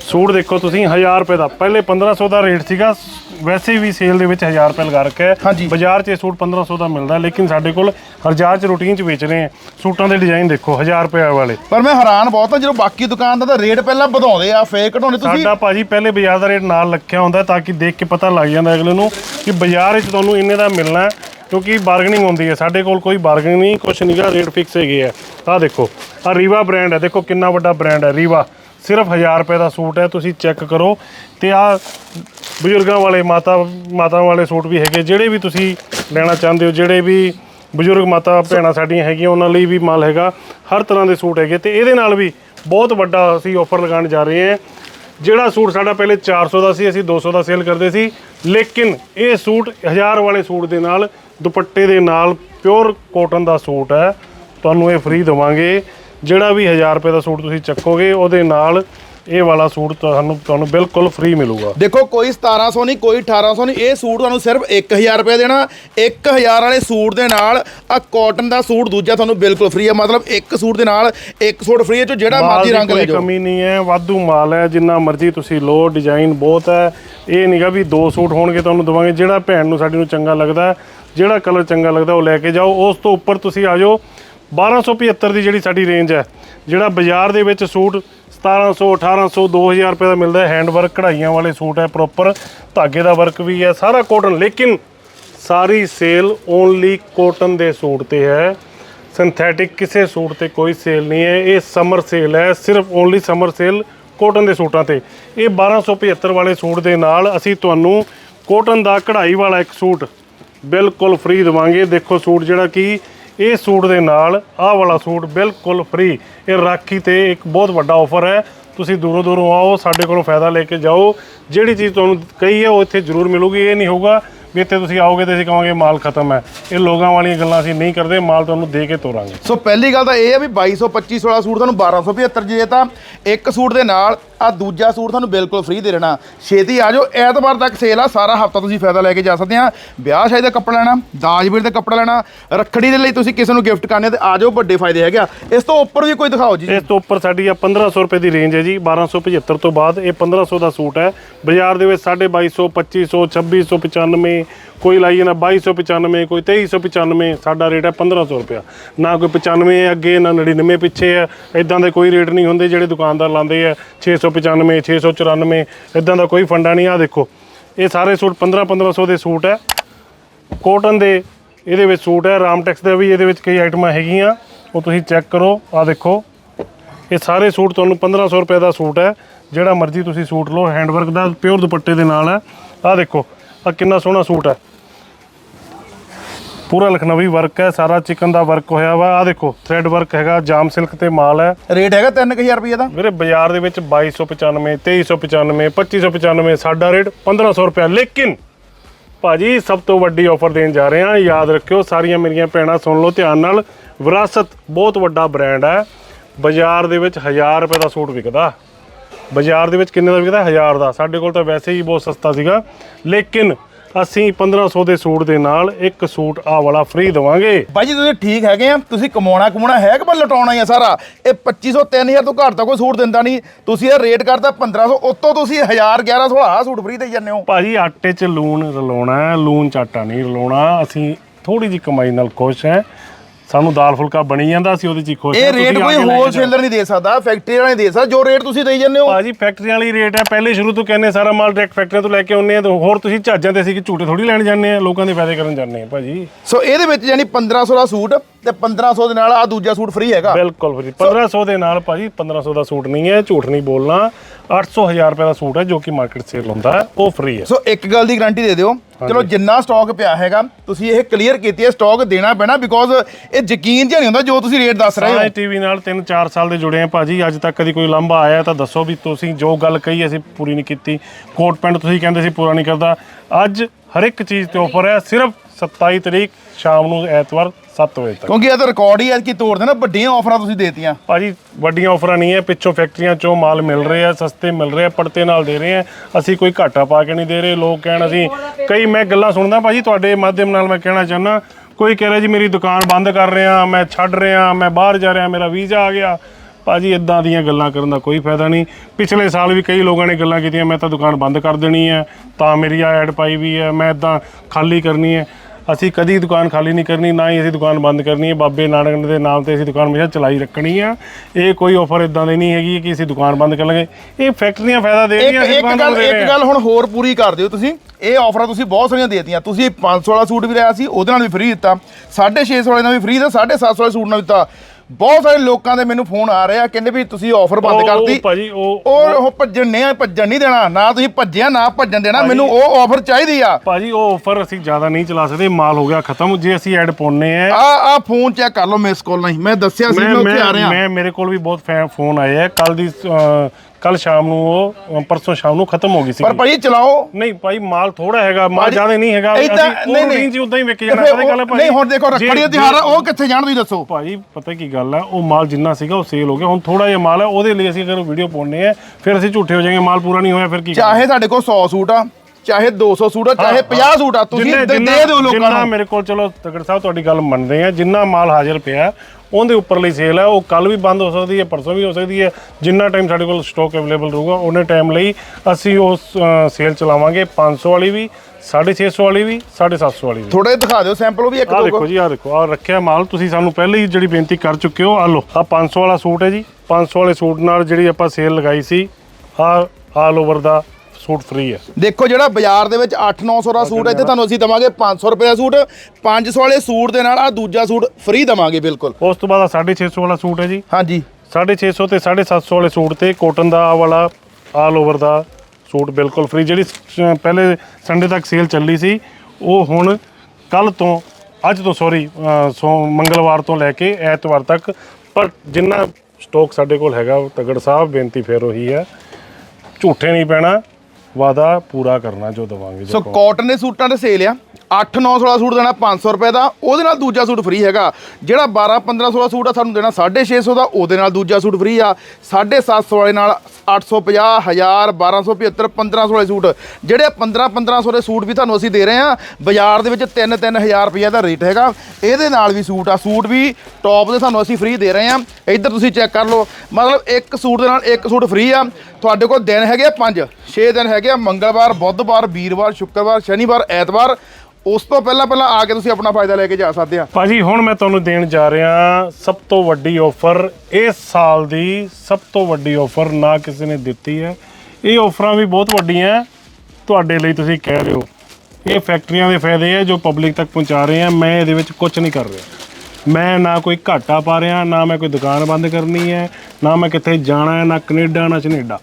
ਸੂਟ ਦੇਖੋ ਤੁਸੀਂ 1000 ਰੁਪਏ ਦਾ। ਪਹਿਲੇ 1500 ਦਾ ਰੇਟ ਸੀਗਾ ਵੈਸੇ ਵੀ ਸੇਲ ਦੇ ਵਿੱਚ 1000 ਰੁਪਏ ਲਗਾ ਰੱਖਿਆ ਹੈ। ਬਾਜ਼ਾਰ 'ਚ ਇਹ ਸੂਟ 1500 ਦਾ ਮਿਲਦਾ ਲੇਕਿਨ ਸਾਡੇ ਕੋਲ ਹਰਜਾਰ 'ਚ ਰੂਟੀਨ 'ਚ ਵੇਚ ਰਹੇ ਹਾਂ। ਸੂਟਾਂ ਦੇ ਡਿਜ਼ਾਈਨ ਦੇਖੋ 1000 ਰੁਪਏ ਵਾਲੇ। ਪਰ ਮੈਂ ਹੈਰਾਨ ਬਹੁਤ ਆ ਜਦੋਂ ਬਾਕੀ ਦੁਕਾਨ ਦਾ ਤਾਂ ਰੇਟ ਪਹਿਲਾਂ ਵਧਾਉਂਦੇ ਆ ਫੇਰ ਘਟਾਉਂਦੇ ਤੁਸੀਂ। ਸਾਡਾ ਭਾਜੀ ਪਹਿਲੇ ਬਾਜ਼ਾਰ ਦਾ ਰੇਟ ਨਾਲ ਰੱਖਿਆ ਹੁੰਦਾ ਤਾਂ ਕਿ ਦੇਖ ਕੇ ਪਤਾ ਲੱਗ ਜਾਂਦਾ ਅਗਲੇ ਨੂੰ ਕਿ ਬਾਜ਼ਾਰ ਵਿੱਚ ਤੁਹਾਨੂੰ ਇੰਨੇ ਦਾ ਮਿਲਣਾ ਹੈ ਕਿਉਂਕਿ ਬਾਰਗੇਨਿੰਗ ਹੁੰਦੀ ਹੈ। ਸਾਡੇ ਕੋਲ ਕੋਈ ਬਾਰਗੇਨਿੰਗ ਨਹੀਂ ਕੁਛ ਨਹੀਂਗਾ ਰੇਟ ਫਿਕਸ ਹੈਗੇ ਆ। ਆਹ ਦੇਖੋ ਆਹ ਰੀਵਾ ਬ੍ਰਾਂਡ ਹੈ। ਦੇਖੋ ਕਿੰਨਾ ਵੱਡਾ ਬ੍ਰਾਂਡ ਹੈ ਰੀਵਾ ਸਿਰਫ 1000 ਰੁਪਏ ਦਾ ਸੂਟ ਹੈ, ਤੁਸੀਂ ਚੈੱਕ ਕਰੋ। ਤੇ ਆ ਬਜ਼ੁਰਗਾਂ ਵਾਲੇ, ਮਾਤਾ ਮਾਤਾ ਵਾਲੇ ਸੂਟ ਵੀ ਹੈਗੇ, ਜਿਹੜੇ ਵੀ ਤੁਸੀਂ ਲੈਣਾ ਚਾਹੁੰਦੇ ਹੋ, ਜਿਹੜੇ ਵੀ ਬਜ਼ੁਰਗ ਮਾਤਾ ਭੈਣਾਂ ਸਾਡੀਆਂ ਹੈਗੀਆਂ, ਉਹਨਾਂ ਲਈ ਵੀ ਮਾਲ ਹੈਗਾ। ਹਰ ਤਰ੍ਹਾਂ ਦੇ ਸੂਟ ਹੈਗੇ ਤੇ ਇਹਦੇ ਨਾਲ ਵੀ ਬਹੁਤ ਵੱਡਾ ਅਸੀਂ ਆਫਰ ਲਗਾਉਣ ਜਾ ਰਹੇ ਹਾਂ। ਜਿਹੜਾ ਸੂਟ ਸਾਡਾ ਪਹਿਲੇ 400 ਦਾ ਸੀ, ਅਸੀਂ 200 ਦਾ ਸੇਲ ਕਰਦੇ ਸੀ। ਲੇਕਿਨ ਇਹ ਸੂਟ 1000 ਵਾਲੇ ਸੂਟ ਦੇ ਨਾਲ, ਦੁਪੱਟੇ ਦੇ ਨਾਲ ਪਿਓਰ ਕਾਟਨ ਦਾ ਸੂਟ ਹੈ। ਤੁਹਾਨੂੰ ਇਹ ਫ੍ਰੀ ਦਵਾਂਗੇ। ਜਿਹੜਾ ਵੀ 1000 ਰੁਪਏ ਦਾ ਸੂਟ ਤੁਸੀਂ ਚੱਕੋਗੇ ਉਹਦੇ ਨਾਲ ਇਹ ਵਾਲਾ ਸੂਟ ਤੁਹਾਨੂੰ ਤੁਹਾਨੂੰ ਬਿਲਕੁਲ ਫ੍ਰੀ ਮਿਲੂਗਾ। ਦੇਖੋ ਕੋਈ 1700 ਨਹੀਂ ਕੋਈ 1800 ਨਹੀਂ ਇਹ ਸੂਟ ਤੁਹਾਨੂੰ ਸਿਰਫ 1000 ਰੁਪਏ ਦੇਣਾ। 1000 ਵਾਲੇ ਸੂਟ ਦੇ ਨਾਲ ਆ ਕਾਟਨ ਦਾ ਸੂਟ ਦੂਜਾ ਤੁਹਾਨੂੰ ਬਿਲਕੁਲ ਫ੍ਰੀ ਹੈ ਮਤਲਬ ਇੱਕ ਸੂਟ ਦੇ ਨਾਲ ਇੱਕ ਸੂਟ ਫ੍ਰੀ ਹੈ ਜੋ ਜਿਹੜਾ ਮਰਜ਼ੀ ਰੰਗ ਲੈ ਕੋਈ ਜਾਓ। ਕਮੀ ਨਹੀਂ ਹੈ ਵਾਧੂ ਮਾਲ ਹੈ ਜਿੰਨਾ ਮਰਜ਼ੀ ਤੁਸੀਂ ਲਓ ਡਿਜ਼ਾਈਨ ਬਹੁਤ ਹੈ। ਇਹ ਨਹੀਂਗਾ ਵੀ ਦੋ ਸੂਟ ਹੋਣਗੇ ਤੁਹਾਨੂੰ ਦਵਾਂਗੇ ਜਿਹੜਾ ਭੈਣ ਨੂੰ ਸਾਡੀ ਨੂੰ ਚੰਗਾ ਲੱਗਦਾ ਜਿਹੜਾ ਕਲਰ ਚੰਗਾ ਲੱਗਦਾ ਉਹ ਲੈ ਕੇ ਜਾਓ। ਉਸ ਤੋਂ ਉੱਪਰ ਤੁਸੀਂ ਆ ਜਾਓ 1275 ਦੀ ਜਿਹੜੀ ਸਾਡੀ ਰੇਂਜ ਹੈ, ਜਿਹੜਾ ਬਾਜ਼ਾਰ ਦੇ ਵਿੱਚ ਸੂਟ 1700 1800 2000 ਰੁਪਏ ਦਾ ਮਿਲਦਾ ਹੈ। ਹੈਂਡ ਵਰਕ ਕਢਾਈਆਂ ਵਾਲੇ ਸੂਟ ਹੈ ਪ੍ਰੋਪਰ ਧਾਗੇ ਦਾ ਵਰਕ ਵੀ ਹੈ, ਸਾਰਾ ਕੋਟਨ ਲੇਕਿਨ ਸਾਰੀ ਸੇਲ ਓਨਲੀ ਕੋਟਨ ਦੇ ਸੂਟ ਤੇ ਹੈ। ਸਿੰਥੈਟਿਕ ਕਿਸੇ ਸੂਟ ਤੇ ਕੋਈ ਸੇਲ ਨਹੀਂ ਹੈ। ਇਹ ਸਮਰ ਸੇਲ ਹੈ, ਸਿਰਫ ਓਨਲੀ ਸਮਰ ਸੇਲ ਕੋਟਨ ਦੇ ਸੂਟਾਂ ਤੇ। ਇਹ 1275 ਵਾਲੇ ਸੂਟ ਦੇ ਨਾਲ ਅਸੀਂ ਤੁਹਾਨੂੰ ਕੋਟਨ ਦਾ ਕਢਾਈ ਵਾਲਾ ਇੱਕ ਸੂਟ ਬਿਲਕੁਲ ਫ੍ਰੀ ਦਵਾਂਗੇ। ਦੇਖੋ ਸੂਟ ਜਿਹੜਾ ਕਿ ਇਹ ਸੂਟ ਦੇ ਨਾਲ ਆਹ ਵਾਲਾ ਸੂਟ ਬਿਲਕੁਲ ਫ੍ਰੀ ਇਹ ਰਾਖੀ ਤੇ ਇੱਕ ਬਹੁਤ ਵੱਡਾ ਆਫਰ ਹੈ। ਤੁਸੀਂ ਦੂਰੋਂ ਦੂਰੋਂ ਆਓ, ਸਾਡੇ ਕੋਲੋਂ ਫਾਇਦਾ ਲੈ ਕੇ ਜਾਓ। ਜਿਹੜੀ ਚੀਜ਼ ਤੁਹਾਨੂੰ ਕਹੀ ਹੈ, ਉਹ ਇੱਥੇ ਜ਼ਰੂਰ ਮਿਲੂਗੀ। ਇਹ ਨਹੀਂ ਹੋਊਗਾ ਵੀ ਇੱਥੇ ਤੁਸੀਂ ਆਓਗੇ ਤੇ ਅਸੀਂ ਕਹਾਂਗੇ ਮਾਲ ਖਤਮ ਹੈ। ਇਹ ਲੋਕਾਂ ਵਾਲੀਆਂ ਗੱਲਾਂ ਅਸੀਂ ਨਹੀਂ ਕਰਦੇ ਮਾਲ ਤੁਹਾਨੂੰ ਦੇ ਕੇ ਤੋਰਾਂਗੇ। ਸੋ ਪਹਿਲੀ ਗੱਲ ਤਾਂ ਇਹ ਹੈ ਵੀ 2200 2500 ਵਾਲਾ ਸੂਟ ਤੁਹਾਨੂੰ 1275 ਜੇ ਤਾਂ ਇੱਕ ਸੂਟ ਦੇ ਨਾਲ ਆ ਦੂਜਾ ਸੂਟ ਤੁਹਾਨੂੰ ਬਿਲਕੁਲ ਫ੍ਰੀ ਦੇ ਦੇਣਾ। ਛੇਤੀ ਆ ਜਾਓ ਐਤਵਾਰ ਤੱਕ ਸੇਲ ਆ ਸਾਰਾ ਹਫਤਾ ਤੁਸੀਂ ਫਾਇਦਾ ਲੈ ਕੇ ਜਾ ਸਕਦੇ ਆ। ਵਿਆਹ ਸ਼ਾਦੀ ਦਾ ਕੱਪੜਾ ਲੈਣਾ ਦਾਜ ਵੀਰ ਦਾ ਕੱਪੜਾ ਲੈਣਾ ਰੱਖੜੀ ਦੇ ਲਈ ਤੁਸੀਂ ਕਿਸੇ ਨੂੰ ਗਿਫਟ ਕਰਨੇ ਤੇ ਆ ਜਾਓ ਵੱਡੇ ਫਾਇਦੇ ਹੈਗੇ ਆ। ਇਸ ਤੋਂ ਉੱਪਰ ਵੀ ਕੋਈ ਦਿਖਾਓ ਜੀ। ਇਸ ਤੋਂ ਉੱਪਰ ਸਾਡੀ ਆ 1500 ਰੁਪਏ ਦੀ ਰੇਂਜ ਹੈ ਜੀ 1275 ਤੋਂ ਬਾਅਦ ਇਹ 1500 ਦਾ ਸੂਟ ਹੈ। ਬਾਜ਼ਾਰ ਦੇ ਵਿੱਚ 2250 2500 2695 ਕੋਈ ਲਾਈਏ ਨਾ 2295 ਕੋਈ 2395 ਸਾਡਾ ਰੇਟ ਹੈ 1500 ਰੁਪਇਆ। ਨਾ ਕੋਈ 95 ਹੈ ਅੱਗੇ, ਨਾ 99 ਪਿੱਛੇ ਹੈ। ਇਦਾਂ ਦੇ ਕੋਈ ਰੇਟ ਨਹੀਂ ਹੁੰਦੇ ਜਿਹੜੇ ਦੁਕਾਨਦਾਰ ਲਾਉਂਦੇ ਆ। 695 694 ਇਦਾਂ ਦਾ ਕੋਈ ਫੰਡਾ ਨਹੀਂ। ਆ ਦੇਖੋ, ਇਹ ਸਾਰੇ ਸੂਟ 15 1500 ਦੇ ਸੂਟ ਹੈ। ਕੋਟਨ ਦੇ, ਇਹਦੇ ਵਿੱਚ ਸੂਟ ਹੈ। ਰਾਮਟੈਕਸ ਦੇ ਵੀ ਇਹਦੇ ਵਿੱਚ ਕਈ ਆਈਟਮਾਂ ਹੈਗੀਆਂ। ਉਹ ਤੁਸੀਂ ਚੈੱਕ ਕਰੋ। ਆ ਦੇਖੋ, ਇਹ ਸਾਰੇ ਸੂਟ ਤੁਹਾਨੂੰ 1500 ਰੁਪਏ ਦਾ ਸੂਟ ਹੈ। ਜਿਹੜਾ ਮਰਜ਼ੀ ਤੁਸੀਂ ਸੂਟ ਲਓ ਹੈਂਡਵਰਕ ਦਾ ਪਿਓਰ ਦੁਪੱਟੇ ਦੇ ਨਾਲ ਹੈ। ਆ ਦੇਖੋ ਆ ਕਿੰਨਾ ਸੋਹਣਾ ਸੂਟ ਹੈ। ਪੂਰਾ ਲਖਨਵੀ ਵਰਕ ਹੈ ਸਾਰਾ ਚਿਕਨ ਦਾ ਵਰਕ ਹੋਇਆ ਵਾ। ਆ ਦੇਖੋ ਥ੍ਰੈਡ ਵਰਕ ਹੈਗਾ ਜਾਮ ਸਿਲਕ ਤੇ ਮਾਲ ਹੈ। ਰੇਟ ਹੈਗਾ 3000 ਰੁਪਏ ਦਾ? ਵੀਰੇ ਬਾਜ਼ਾਰ ਦੇ ਵਿੱਚ 2295 2395 2595 ਸਾਡਾ ਰੇਟ 1500 ਰੁਪਏ ਲੇਕਿਨ ਭਾਜੀ ਸਭ ਤੋਂ ਵੱਡੀ ਆਫਰ ਦੇਣ ਜਾ ਰਹੇ ਹਾਂ। ਯਾਦ ਰੱਖਿਓ ਸਾਰੀਆਂ ਮੇਰੀਆਂ ਭੈਣਾਂ ਸੁਣ ਲਓ ਧਿਆਨ ਨਾਲ। ਵਿਰਾਸਤ ਬਹੁਤ ਵੱਡਾ ਬ੍ਰਾਂਡ ਹੈ। ਬਾਜ਼ਾਰ ਦੇ ਵਿੱਚ 1000 ਰੁਪਏ ਦਾ ਸੂਟ ਵਿਕਦਾ। ਬਾਜ਼ਾਰ ਦੇ ਵਿੱਚ ਕਿੰਨੇ ਦਾ ਵਿਕਦਾ? 1000 ਦਾ। ਸਾਡੇ ਕੋਲ ਤਾਂ ਵੈਸੇ ਹੀ ਬਹੁਤ ਸਸਤਾ ਸੀਗਾ। ਲੇਕਿਨ ਅਸੀਂ 1500 ਦੇ ਸੂਟ ਦੇ ਨਾਲ ਇੱਕ ਸੂਟ ਆ ਵਾਲਾ ਫ੍ਰੀ ਦਵਾਂਗੇ। ਬਾਈ ਜੀ ਤੁਸੀਂ ਠੀਕ ਹੈਗੇ ਆ? ਤੁਸੀਂ ਕਮਾਉਣਾ ਕਮਾਉਣਾ ਹੈ ਕਿ ਪਰ ਲਟਾਉਣਾ ਹੀ ਆ ਸਾਰਾ? ਇਹ 2500 3000 ਤੋਂ ਘੱਟ ਤਾਂ ਕੋਈ ਸੂਟ ਦਿੰਦਾ ਨਹੀਂ। ਤੁਸੀਂ ਇਹ ਰੇਟ ਕਰਤਾ 1500 ਉਤੋਂ ਤੁਸੀਂ 1000 1100 ਆ ਸੂਟ ਫ੍ਰੀ ਦੇਈ ਜਾਂਦੇ ਹੋ। ਭਾਜੀ ਆਟੇ 'ਚ ਲੂਣ ਰਲਾਉਣਾ ਲੂਣ 'ਚ ਆਟਾ ਨਹੀਂ ਰਲਾਉਣਾ। ਅਸੀਂ ਥੋੜੀ ਜੀ ਕਮਾਈ ਨਾਲ ਖੁਸ਼ ਹੈ। ਸਾਨੂੰ ਦਾਲ ਫੁਲਕਾ ਬਣੀ ਜਾਂਦਾ ਅਸੀਂ ਉਹਦੇ 'ਚ ਹੀ ਖੁਸ਼ ਇਹ। ਰੇਟ ਕੋਈ। ਹੋਲਸੇਲਰ ਨਹੀਂ ਦੇ ਸਕਦਾ ਫੈਕਟਰੀ ਵਾਲਾ ਨਹੀਂ ਦੇ ਸਕਦਾ ਜੋ ਰੇਟ ਤੁਸੀਂ ਦੇਈ ਜਾਂਦੇ ਹੋ। ਭਾਜੀ ਫੈਕਟਰੀਆਂ ਵਾਲੀ ਰੇਟ ਹੈ ਪਹਿਲੇ ਸ਼ੁਰੂ ਤੋਂ ਕਹਿੰਦੇ ਸਾਰਾ ਮਾਲ ਡਾਇਰੈਕਟ ਫੈਕਟਰੀਆਂ ਤੋਂ ਲੈ ਕੇ ਆਉਂਦੇ ਆ ਤੇ ਹੋਰ ਤੁਸੀਂ ਝਾਜਾਂ ਤੇ ਅਸੀਂ ਕਿ ਝੂਟੇ ਥੋੜੀ ਲੈਣ ਜਾਂਦੇ ਆ ਲੋਕਾਂ ਦੇ ਫਾਇਦੇ ਕਰਨ ਜਾਂਦੇ ਆ ਭਾਜੀ। ਸੋ ਇਹਦੇ ਵਿੱਚ ਯਾਨੀ 1500 ਦਾ ਸੂਟ ਤੇ 1500 ਦੇ ਨਾਲ ਆ ਦੂਜਾ ਸੂਟ ਫ੍ਰੀ ਹੈਗਾ। ਬਿਲਕੁਲ ਫਰੀ 1500 ਦੇ ਨਾਲ ਭਾਜੀ 1500 ਦਾ ਸੂਟ ਨਹੀਂ ਹੈ ਝੂਠ ਨਹੀਂ ਬੋਲਣਾ। 800 ਹਜ਼ਾਰ ਰੁਪਏ ਦਾ ਸੂਟ ਹੈ ਜੋ ਕਿ ਮਾਰਕੀਟ ਸੇਲ ਹੁੰਦਾ ਹੈ ਉਹ ਫ੍ਰੀ ਹੈ। ਸੋ ਇੱਕ ਗੱਲ ਦੀ ਗਾਰੰਟੀ ਦੇ ਦਿਓ ਚਲੋ ਜਿੰਨਾ ਸਟਾਕ ਪਿਆ ਹੈਗਾ ਤੁਸੀਂ ਇਹ ਕਲੀਅਰ ਕੀਤੀ ਹੈ ਸਟਾਕ ਦੇਣਾ ਪੈਣਾ ਬਿਕੋਜ਼ ਇਹ ਯਕੀਨ ਜਿਹਾ ਨਹੀਂ ਹੁੰਦਾ ਜੋ ਤੁਸੀਂ ਰੇਟ ਦੱਸ ਰਹੇ ਹੋ। ਸਾਰੇ ਟੀਵੀ ਨਾਲ 3-4 ਸਾਲ ਦੇ ਜੁੜੇ ਆ ਭਾਜੀ ਅੱਜ ਤੱਕ ਕਦੀ ਕੋਈ ਲੰਬਾ ਆਇਆ ਤਾਂ ਦੱਸੋ ਵੀ ਤੁਸੀਂ ਜੋ ਗੱਲ ਕਹੀ ਅਸੀਂ ਪੂਰੀ ਨਹੀਂ ਕੀਤੀ। ਕੋਟ ਪੈਂਟ ਤੁਸੀਂ ਕਹਿੰਦੇ ਸੀ ਪੂਰਾ ਨਹੀਂ ਕਰਦਾ। ਅੱਜ ਹਰ ਇੱਕ ਚੀਜ਼ ਤੇ ਆਫਰ ਹੈ ਸਿਰਫ 27 ਤਰੀਕ ਸ਼ਾਮ ਨੂੰ ਐਤਵਾਰ 7 ਵਜੇ ਤੱਕ। ਕਿਉਂਕਿ ਇਹ ਤਾਂ ਰਿਕਾਰਡ ਹੀ ਹੈ ਕਿ ਤੋੜਦੇ ਨਾ ਵੱਡੀਆਂ ਆਫਰਾਂ ਤੁਸੀਂ ਦੇਤੀਆਂ। ਭਾਜੀ ਵੱਡੀਆਂ ਆਫਰਾਂ ਨਹੀਂ ਹੈ ਪਿੱਛੋਂ ਫੈਕਟਰੀਆਂ ਚੋਂ ਮਾਲ ਮਿਲ ਰਿਹਾ ਸਸਤੇ ਮਿਲ ਰਿਹਾ ਪੜਤੇ ਨਾਲ ਦੇ ਰਹੇ ਆ ਅਸੀਂ ਕੋਈ ਘਾਟਾ ਪਾ ਕੇ ਨਹੀਂ ਦੇ ਰਹੇ ਲੋਕ ਕਹਿਣ ਅਸੀਂ ਕਈ ਮੈਂ ਗੱਲਾਂ ਸੁਣਦਾ ਭਾਜੀ ਤੁਹਾਡੇ ਮਾਧਿਅਮ ਨਾਲ ਮੈਂ ਕਹਿਣਾ ਚਾਹੁੰਦਾ ਕੋਈ ਕਹਿ ਰਿਹਾ ਜੀ ਮੇਰੀ ਦੁਕਾਨ ਬੰਦ ਕਰ ਰਿਹਾ ਮੈਂ ਛੱਡ ਰਿਹਾ ਮੈਂ ਬਾਹਰ ਜਾ ਰਿਹਾ ਮੇਰਾ ਵੀਜ਼ਾ ਆ ਗਿਆ। ਭਾਜੀ ਇਦਾਂ ਦੀਆਂ ਗੱਲਾਂ ਕਰਨ ਦਾ ਕੋਈ ਫਾਇਦਾ ਨਹੀਂ। ਪਿਛਲੇ ਸਾਲ ਵੀ ਕਈ ਲੋਕਾਂ ਨੇ ਗੱਲਾਂ ਕੀਤੀਆਂ ਮੈਂ ਤਾਂ ਦੁਕਾਨ ਬੰਦ ਕਰ ਦੇਣੀ ਹੈ ਤਾਂ ਮੇਰੀ ਆ ਐਡ ਪਾਈ ਵੀ ਹੈ ਮੈਂ ਇਦਾਂ ਖਾਲੀ ਕਰਨੀ ਹੈ। ਅਸੀਂ ਕਦੀ ਦੁਕਾਨ ਖਾਲੀ ਨਹੀਂ ਕਰਨੀ ਨਾ ਹੀ ਅਸੀਂ ਦੁਕਾਨ ਬੰਦ ਕਰਨੀ ਹੈ। ਬਾਬੇ ਨਾਨਕ ਦੇ ਨਾਮ ਤੇ ਅਸੀਂ ਦੁਕਾਨ ਹਮੇਸ਼ਾ ਚਲਾਈ ਰੱਖਣੀ ਆ। ਇਹ ਕੋਈ ਆਫਰ ਇਦਾਂ ਦੀ ਨਹੀਂ ਹੈਗੀ ਕਿ ਅਸੀਂ ਦੁਕਾਨ ਬੰਦ ਕਰ ਲਾਂਗੇ ਇਹ ਫੈਕਟਰੀਆਂ ਫਾਇਦਾ ਦੇ ਇੱਕ ਰਹੀਆਂ ਅਸੀਂ ਇੱਕ ਦੁਕਾਨ ਗੱਲ ਬੰਦ ਦੇ ਰਹੇ ਇੱਕ ਗੱਲ ਹੁਣ ਹੋਰ ਪੂਰੀ ਕਰ ਦਿਓ ਤੁਸੀਂ। ਇਹ ਆਫਰਾਂ ਤੁਸੀਂ ਬਹੁਤ ਸਾਰੀਆਂ ਦੇਤੀਆਂ। ਤੁਸੀਂ 500 ਵਾਲਾ ਸੂਟ ਵੀ ਲਿਆ ਸੀ ਉਹਦੇ ਨਾਲ ਵੀ ਫ੍ਰੀ ਦਿੱਤਾ। 650 ਵਾਲੇ ਨਾਲ ਵੀ ਫ੍ਰੀ ਤੇ 750 ਵਾਲੇ ਸੂਟ ਨਾਲ ਵੀ ਦਿੱਤਾ। ਬਹੁਤ ਸਾਰੇ ਲੋਕਾਂ ਦੇ ਮੈਨੂੰ ਫੋਨ ਆ ਰਹੇ ਆ ਕਹਿੰਦੇ ਵੀ ਤੁਸੀਂ ਆਫਰ ਬੰਦ ਕਰਤੀ ਉਹ ਭਾਜੀ ਉਹ ਭੱਜਣ ਨਹੀਂ ਆ ਭੱਜਣ ਨਹੀਂ ਦੇਣਾ। ਨਾ ਤੁਸੀਂ ਭੱਜਿਆ ਨਾ ਭੱਜਣ ਦੇਣਾ। ਮੈਨੂੰ ਉਹ ਆਫਰ ਚਾਹੀਦੀ ਆ। ਭਾਜੀ ਉਹ ਆਫਰ ਅਸੀਂ ਜ਼ਿਆਦਾ ਨਹੀਂ ਚਲਾ ਸਕਦੇ ਮਾਲ ਹੋ ਗਿਆ ਖਤਮ। ਜੇ ਅਸੀਂ ਐਡ ਪਾਉਨੇ ਆ ਆ ਆ ਫੋਨ ਚੈੱਕ ਕਰ ਲਓ ਮਿਸ ਕਾਲ ਨਹੀਂ। ਮੈਂ ਦੱਸਿਆ ਸੀ ਮੈਂ ਉੱਥੇ ਆ ਰਿਹਾ। ਮੈਂ ਮੇਰੇ ਕੋਲ ਵੀ ਬਹੁਤ ਫੋਨ ਆਏ ਆ। ਕੱਲ ਦੀ ਕੱਲ ਸ਼ਾਮ ਨੂੰ ਉਹ ਅ, ਪਰਸੋਂ ਸ਼ਾਮ ਨੂੰ ਖਤਮ ਹੋ ਗਈ ਸੀ ਪਰ ਭਾਈ ਚਲਾਓ। ਨਹੀਂ ਭਾਈ ਮਾਲ ਥੋੜਾ ਹੈਗਾ ਮਾਲ ਜ਼ਿਆਦਾ ਨਹੀਂ ਹੈਗਾ। ਏਦਾਂ- ਅਸੀਂ ਨਹੀਂ, ਉਹ ਨਹੀਂ। ਰੇਂਜ ਉਦਾਂ ਹੀ ਵਿਕ ਤੇ ਜਾਣਾ ਫਿਰ ਗੱਲ ਹੈ ਉਹ- ਨਹੀਂ ਹੁਣ ਦੇਖੋ ਰੱਖੜੀ ਦਾ ਜੇ- ਤਿਉਹਾਰ ਆ ਉਹ ਕਿੱਥੇ ਜਾਣ ਤੁਸੀਂ ਦੱਸੋ? ਭਾਜੀ ਪਤਾ ਕੀ ਗੱਲ ਹੈ ਉਹ ਮਾਲ ਜਿੰਨਾ ਸੀਗਾ ਉਹ ਸੇਲ ਹੋ ਗਿਆ। ਹੁਣ ਥੋੜਾ ਜਿਹਾ ਮਾਲ ਹੈ ਉਹਦੇ ਲਈ ਅਸੀਂ ਅਗਰ ਵੀਡੀਓ ਪਾਉਣੇ ਆ ਫਿਰ ਅਸੀਂ ਝੂਠੇ ਹੋ ਜਾਵਾਂਗੇ ਮਾਲ ਪੂਰਾ ਨਹੀਂ ਹੋਇਆ ਫਿਰ ਕੀ ਚਾਹੇ ਸਾਡੇ ਕੋਲ 100 ਸੂਟ ਆ ਚਾਹੇ 200 ਸੂਟ ਆ ਚਾਹੇ 50 ਸੂਟ ਆ ਤੁਸੀਂ ਜਿੰਨੇ- ਦੇ ਦੇ ਜਿੰਨਾ- ਦਿਓ ਲੋਕਾਂ ਜਿੰਨਾ ਨੂੰ। ਮੇਰੇ ਕੋਲ ਚਲੋ ਤਗੜ ਸਾਹਿਬ ਤੁਹਾਡੀ ਗੱਲ ਮੰਨਦੇ ਆ ਜਿੰਨਾ ਮਾਲ ਹਾਜ਼ਰ ਪਿਆ ਉਹਦੇ ਉੱਪਰ ਲਈ ਸੇਲ ਹੈ ਉਹ ਕੱਲ ਵੀ ਬੰਦ ਹੋ ਸਕਦੀ ਹੈ ਪਰਸੋਂ ਵੀ ਹੋ ਸਕਦੀ ਹੈ। ਜਿੰਨਾ ਟਾਈਮ ਸਾਡੇ ਕੋਲ ਸਟਾਕ ਅਵੇਲੇਬਲ ਰਹੂਗਾ ਉਹਨੇ ਟਾਈਮ ਲਈ ਅਸੀਂ ਉਸ ਸੇਲ ਚਲਾਵਾਂਗੇ। 500 ਵਾਲੀ ਵੀ 650 ਵਾਲੀ ਵੀ 750 ਵਾਲੀ ਵੀ। ਥੋੜੇ ਦਿਖਾ ਦਿਓ ਸੈਂਪਲ ਉਹ ਵੀ ਇੱਕ ਆਹ ਦੋ ਦੇਖੋ ਜੀ ਆਹ ਦੇਖੋ ਆਹ ਰੱਖਿਆ ਮਾਲ। ਤੁਸੀਂ ਸਾਨੂੰ ਪਹਿਲੇ ਹੀ ਜਿਹੜੀ ਬੇਨਤੀ ਕਰ ਚੁੱਕੇ ਹੋ ਆ ਲਓ ਆਹ 500 ਵਾਲਾ ਸੂਟ ਹੈ ਜੀ। 500 ਵਾਲੇ ਸੂਟ ਨਾਲ ਜਿਹੜੀ ਆਪਾਂ ਸੇਲ ਲਗਾਈ ਸੀ ਆਹ ਆਲ ਓਵਰ ਦਾ ਸੂਟ ਫ੍ਰੀ ਹੈ। ਦੇਖੋ ਜਿਹੜਾ ਬਾਜ਼ਾਰ ਦੇ ਵਿੱਚ 8-900 ਦਾ ਸੂਟ ਹੈ ਇੱਥੇ ਤੁਹਾਨੂੰ ਅਸੀਂ ਦਵਾਂਗੇ 500 ਰੁਪਏ ਦਾ ਸੂਟ 500 ਵਾਲੇ ਸੂਟ ਦੇ ਨਾਲ ਆ ਦੂਜਾ ਸੂਟ ਫ੍ਰੀ ਦਵਾਂਗੇ ਬਿਲਕੁਲ। ਉਸ ਤੋਂ ਬਾਅਦ ਆ 650 ਵਾਲਾ ਸੂਟ ਹੈ ਜੀ। ਹਾਂਜੀ। 650 ਤੇ 750 ਵਾਲੇ ਸੂਟ ਤੇ ਕੋਟਨ ਦਾ ਆਹ ਵਾਲਾ ਆਲ ਓਵਰ ਦਾ ਸੂਟ ਬਿਲਕੁਲ ਫ੍ਰੀ ਜਿਹੜੀ ਪਹਿਲੇ ਸੰਡੇ ਤੱਕ ਸੇਲ ਚੱਲੀ ਸੀ ਉਹ ਹੁਣ ਕੱਲ ਤੋਂ ਅੱਜ ਤੋਂ ਸੌਰੀ ਸੋ ਮੰਗਲਵਾਰ ਤੋਂ ਲੈ ਕੇ ਐਤਵਾਰ ਤੱਕ ਪਰ ਜਿੰਨਾ ਸਟਾਕ ਸਾਡੇ ਕੋਲ ਹੈਗਾ ਤਗੜ ਸਾਹਿਬ ਬੇਨਤੀ ਫੇਰ ਉਹੀ ਹੈ ਝੂਠੇ ਨਹੀਂ ਪੈਣਾ। ਵਾਦਾ ਪੂਰਾ ਕਰਨਾ ਜੋ ਦਵਾਂਗੇ ਸੋ ਜੋ ਕਹੋ। ਕਾਟਨ ਦੇ ਸੂਟਾਂ ਦੇ ਸੇਲ ਆ 8-900 ਵਾਲਾ ਸੂਟ ਦੇਣਾ 500 ਰੁਪਏ ਦਾ, ਉਹਦੇ ਨਾਲ ਦੂਜਾ ਸੂਟ ਫ੍ਰੀ ਹੈਗਾ। ਜਿਹੜਾ 12-1500 ਵਾਲਾ ਸੂਟ ਆ, ਸਾਨੂੰ ਦੇਣਾ 650 ਦਾ, ਉਹਦੇ ਨਾਲ ਦੂਜਾ ਸੂਟ ਫ੍ਰੀ ਆ। 750 ਵਾਲੇ ਨਾਲ 850 1000 1275 1500 ਵਾਲੇ ਸੂਟ। ਜਿਹੜੇ 15-1500 ਦੇ ਸੂਟ ਵੀ ਤੁਹਾਨੂੰ ਅਸੀਂ ਦੇ ਰਹੇ ਆ, ਬਾਜ਼ਾਰ ਦੇ ਵਿੱਚ 3-3000 ਰੁਪਏ ਦਾ ਰੇਟ ਹੈਗਾ। ਇਹਦੇ ਨਾਲ ਵੀ ਸੂਟ ਆ, ਸੂਟ ਵੀ ਟੌਪ ਦੇ ਤੁਹਾਨੂੰ ਅਸੀਂ ਫ੍ਰੀ ਦੇ ਰਹੇ ਆ। ਇੱਧਰ ਤੁਸੀਂ ਚੈੱਕ ਕਰ ਲਓ, ਮਤਲਬ ਇੱਕ ਸੂਟ ਦੇ ਨਾਲ ਇੱਕ ਸੂਟ ਫ੍ਰੀ ਆ। ਤੁਹਾਡੇ ਕੋਲ ਦਿਨ ਹੈਗੇ 5 6 ਦਿਨ ਹੈਗੇ ਆ, ਮੰਗਲਵਾਰ, ਬੁੱਧਵਾਰ, ਵੀਰਵਾਰ, ਸ਼ੁੱਕਰਵਾਰ, ਸ਼ਨੀਵਾਰ, ਐਤਵਾਰ। ਉਸ ਤੋਂ ਪਹਿਲਾਂ ਪਹਿਲਾਂ ਆ ਕੇ ਤੁਸੀਂ ਆਪਣਾ ਫਾਇਦਾ ਲੈ ਕੇ ਜਾ ਸਕਦੇ ਆ। ਭਾਜੀ, ਹੁਣ ਮੈਂ ਤੁਹਾਨੂੰ ਦੇਣ ਜਾ ਰਿਹਾ ਸਭ ਤੋਂ ਵੱਡੀ ਆਫਰ ਇਸ ਸਾਲ ਦੀ ਸਭ ਤੋਂ ਵੱਡੀ ਆਫਰ ਨਾ ਕਿਸੇ ਨੇ ਦਿੱਤੀ ਹੈ। ਇਹ ਆਫਰਾਂ ਵੀ ਬਹੁਤ ਵੱਡੀਆਂ ਤੁਹਾਡੇ ਲਈ ਤੁਸੀਂ ਕਹਿ ਰਹੇ ਹੋ। ਇਹ ਫੈਕਟਰੀਆਂ ਦੇ ਫਾਇਦੇ ਹੈ ਜੋ ਪਬਲਿਕ ਤੱਕ ਪਹੁੰਚਾ ਰਹੇ ਆ ਮੈਂ ਇਹਦੇ ਵਿੱਚ ਕੁਝ ਨਹੀਂ ਕਰ ਰਿਹਾ। ਮੈਂ ਨਾ ਕੋਈ ਘਾਟਾ ਪਾ ਰਿਹਾ, ਨਾ ਮੈਂ ਕੋਈ ਦੁਕਾਨ ਬੰਦ ਕਰਨੀ ਹੈ, ਨਾ ਮੈਂ ਕਿੱਥੇ ਜਾਣਾ ਹੈ, ਨਾ ਕੈਨੇਡਾ, ਨਾ ਚਨੇਡਾ